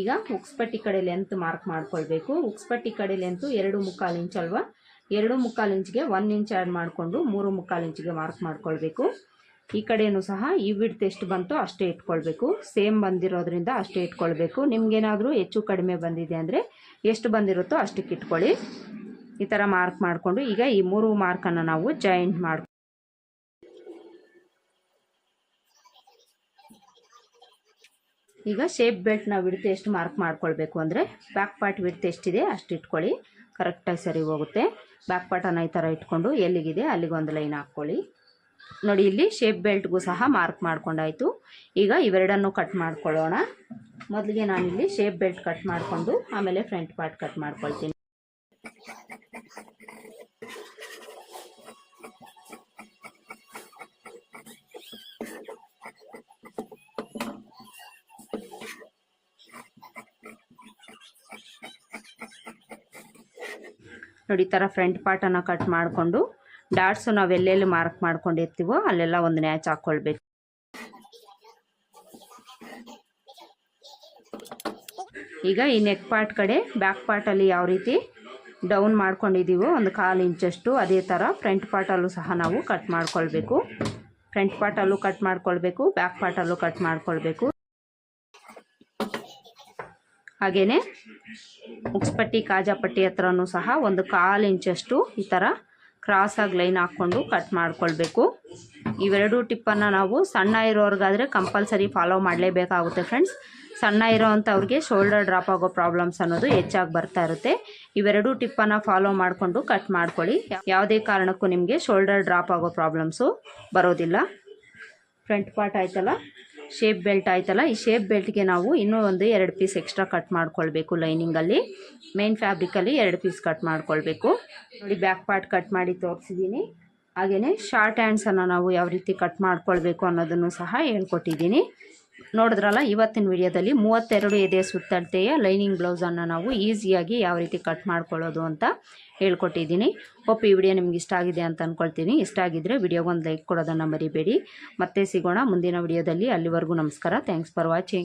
ಈಗ ಉಕ್ಸ್ಪಟ್ಟಿ ಕಡೆ ಲೆಂತ್ ಮಾರ್ಕ್ ಮಾಡ್ಕೊಳ್ಬೇಕು. ಉಕ್ಸ್ಪಟ್ಟಿ ಕಡೆ ಲೆಂತು ಎರಡು ಮುಕ್ಕಾಲು ಇಂಚ್ ಅಲ್ವಾ? ಎರಡು ಮುಕ್ಕಾಲು ಇಂಚ್ಗೆ ಒನ್ ಇಂಚ್ ಆ್ಯಡ್ ಮಾಡಿಕೊಂಡು ಮೂರು ಮುಕ್ಕಾಲು ಇಂಚಿಗೆ ಮಾರ್ಕ್ ಮಾಡ್ಕೊಳ್ಬೇಕು. ಈ ಕಡೆಯೂ ಸಹ ಈ ವಿಡ್ತ್ ಎಷ್ಟು ಬಂತೋ ಅಷ್ಟೇ ಇಟ್ಕೊಳ್ಬೇಕು. ಸೇಮ್ ಬಂದಿರೋದ್ರಿಂದ ಅಷ್ಟೇ ಇಟ್ಕೊಳ್ಬೇಕು. ನಿಮ್ಗೇನಾದರೂ ಹೆಚ್ಚು ಕಡಿಮೆ ಬಂದಿದೆ ಅಂದರೆ ಎಷ್ಟು ಬಂದಿರುತ್ತೋ ಅಷ್ಟಕ್ಕೆ ಇಟ್ಕೊಳ್ಳಿ. ಈ ಥರ ಮಾರ್ಕ್ ಮಾಡಿಕೊಂಡು ಈಗ ಈ ಮೂರು ಮಾರ್ಕನ್ನು ನಾವು ಜಾಯಿಂಟ್ ಮಾಡಿ ಈಗ ಶೇಪ್ ಬೆಲ್ಟ್ ನಾವು ವಿಡ್ತ್ ಎಷ್ಟು ಮಾರ್ಕ್ ಮಾಡ್ಕೊಳ್ಬೇಕು ಅಂದರೆ ಬ್ಯಾಕ್ ಪಾರ್ಟ್ ವಿಡ್ತ್ ಎಷ್ಟಿದೆ ಅಷ್ಟು ಇಟ್ಕೊಳ್ಳಿ. ಕರೆಕ್ಟಾಗಿ ಸರಿ ಹೋಗುತ್ತೆ. ಬ್ಯಾಕ್ ಪಾರ್ಟನ್ನು ಈ ಥರ ಇಟ್ಕೊಂಡು ಎಲ್ಲಿಗಿದೆ ಅಲ್ಲಿಗೆ ಒಂದು ಲೈನ್ ಹಾಕ್ಕೊಳ್ಳಿ. ನೋಡಿ, ಇಲ್ಲಿ ಶೇಪ್ ಬೆಲ್ಟ್ಗೂ ಸಹ ಮಾರ್ಕ್ ಮಾಡ್ಕೊಂಡಾಯಿತು. ಈಗ ಇವೆರಡನ್ನು ಕಟ್ ಮಾಡ್ಕೊಳ್ಳೋಣ. ಮೊದಲಿಗೆ ನಾನಿಲ್ಲಿ ಶೇಪ್ ಬೆಲ್ಟ್ ಕಟ್ ಮಾಡಿಕೊಂಡು ಆಮೇಲೆ ಫ್ರಂಟ್ ಪಾರ್ಟ್ ಕಟ್ ಮಾಡ್ಕೊಳ್ತೀನಿ. ನೋಡಿ, ಈ ಥರ ಫ್ರಂಟ್ ಪಾರ್ಟನ್ನು ಕಟ್ ಮಾಡಿಕೊಂಡು ಡಾಟ್ಸು ನಾವು ಎಲ್ಲೆಲ್ಲಿ ಮಾರ್ಕ್ ಮಾಡ್ಕೊಂಡಿರ್ತೀವೋ ಅಲ್ಲೆಲ್ಲ ಒಂದು ನ್ಯಾಚ್ ಹಾಕ್ಕೊಳ್ಬೇಕು ಈಗ ಈ ನೆಕ್ ಪಾರ್ಟ್ ಕಡೆ ಬ್ಯಾಕ್ ಪಾರ್ಟಲ್ಲಿ ಯಾವ ರೀತಿ ಡೌನ್ ಮಾಡ್ಕೊಂಡಿದ್ದೀವೋ ಒಂದು ಕಾಲು ಇಂಚಷ್ಟು ಅದೇ ಥರ ಫ್ರಂಟ್ ಪಾರ್ಟಲ್ಲೂ ಸಹ ನಾವು ಕಟ್ ಮಾಡ್ಕೊಳ್ಬೇಕು. ಫ್ರಂಟ್ ಪಾರ್ಟಲ್ಲೂ ಕಟ್ ಮಾಡ್ಕೊಳ್ಬೇಕು ಬ್ಯಾಕ್ ಪಾರ್ಟಲ್ಲೂ ಕಟ್ ಮಾಡ್ಕೊಳ್ಬೇಕು. ಹಾಗೆಯೇ ಉಕ್ಸ್ಪಟ್ಟಿ, ಕಾಜಾಪಟ್ಟಿ ಹತ್ರನೂ ಸಹ ಒಂದು ಕಾಲು ಇಂಚಷ್ಟು ಈ ಥರ ಕ್ರಾಸಾಗಿ ಲೈನ್ ಹಾಕ್ಕೊಂಡು ಕಟ್ ಮಾಡ್ಕೊಳ್ಬೇಕು. ಇವೆರಡು ಟಿಪ್ಪನ್ನು ನಾವು ಸಣ್ಣ ಇರೋರ್ಗಾದರೆ ಕಂಪಲ್ಸರಿ ಫಾಲೋ ಮಾಡಲೇಬೇಕಾಗುತ್ತೆ ಫ್ರೆಂಡ್ಸ್ ಸಣ್ಣ ಇರೋವಂಥವ್ರಿಗೆ ಶೋಲ್ಡರ್ ಡ್ರಾಪ್ ಆಗೋ ಪ್ರಾಬ್ಲಮ್ಸ್ ಅನ್ನೋದು ಹೆಚ್ಚಾಗಿ ಬರ್ತಾ ಇರುತ್ತೆ. ಇವೆರಡು ಟಿಪ್ಪನ್ನು ಫಾಲೋ ಮಾಡಿಕೊಂಡು ಕಟ್ ಮಾಡ್ಕೊಳ್ಳಿ. ಯಾವುದೇ ಕಾರಣಕ್ಕೂ ನಿಮಗೆ ಶೋಲ್ಡರ್ ಡ್ರಾಪ್ ಆಗೋ ಪ್ರಾಬ್ಲಮ್ಸು ಬರೋದಿಲ್ಲ. ಫ್ರಂಟ್ ಪಾರ್ಟ್ ಆಯ್ತಲ್ಲ? ಶೇಪ್ ಬೆಲ್ಟ್ ಆಯ್ತಲ್ಲ, ಈ ಶೇಪ್ ಬೆಲ್ಟ್ಗೆ ನಾವು ಇನ್ನೂ ಒಂದು ಎರಡು ಪೀಸ್ ಎಕ್ಸ್ಟ್ರಾ ಕಟ್ ಮಾಡ್ಕೊಳ್ಬೇಕು ಲೈನಿಂಗಲ್ಲಿ ಮೇನ್ ಫ್ಯಾಬ್ರಿಕಲ್ಲಿ ಎರಡು ಪೀಸ್ ಕಟ್ ಮಾಡ್ಕೊಳ್ಬೇಕು. ನೋಡಿ ಬ್ಯಾಕ್ ಪಾರ್ಟ್ ಕಟ್ ಮಾಡಿ ತೋರಿಸಿದ್ದೀನಿ. ಹಾಗೆಯೇ ಶಾರ್ಟ್ ಹ್ಯಾಂಡ್ಸನ್ನು ನಾವು ಯಾವ ರೀತಿ ಕಟ್ ಮಾಡ್ಕೊಳ್ಬೇಕು ಅನ್ನೋದನ್ನು ಸಹ ಹೇಳ್ಕೊಟ್ಟಿದ್ದೀನಿ. ನೋಡಿದ್ರಲ್ಲ, ಇವತ್ತಿನ ವಿಡಿಯೋದಲ್ಲಿ ಮೂವತ್ತೆರಡು ಎದೆ ಸುತ್ತಳತೆಯ ಲೈನಿಂಗ್ ಬ್ಲೌಸನ್ನು ನಾವು ಈಸಿಯಾಗಿ ಯಾವ ರೀತಿ ಕಟ್ ಮಾಡ್ಕೊಳ್ಳೋದು ಅಂತ ಹೇಳ್ಕೊಟ್ಟಿದ್ದೀನಿ. ಒಪ್ಪ ಈ ವಿಡಿಯೋ ನಿಮ್ಗೆ ಇಷ್ಟ ಆಗಿದೆ ಅಂತ ಅಂದ್ಕೊಳ್ತೀನಿ ಇಷ್ಟ ಆಗಿದ್ದರೆ ವಿಡಿಯೋಗೊಂದು ಲೈಕ್ ಕೊಡೋದನ್ನು ಮರಿಬೇಡಿ. ಮತ್ತೆ ಸಿಗೋಣ ಮುಂದಿನ ವಿಡಿಯೋದಲ್ಲಿ. ಅಲ್ಲಿವರೆಗೂ ನಮಸ್ಕಾರ. Thanks for watching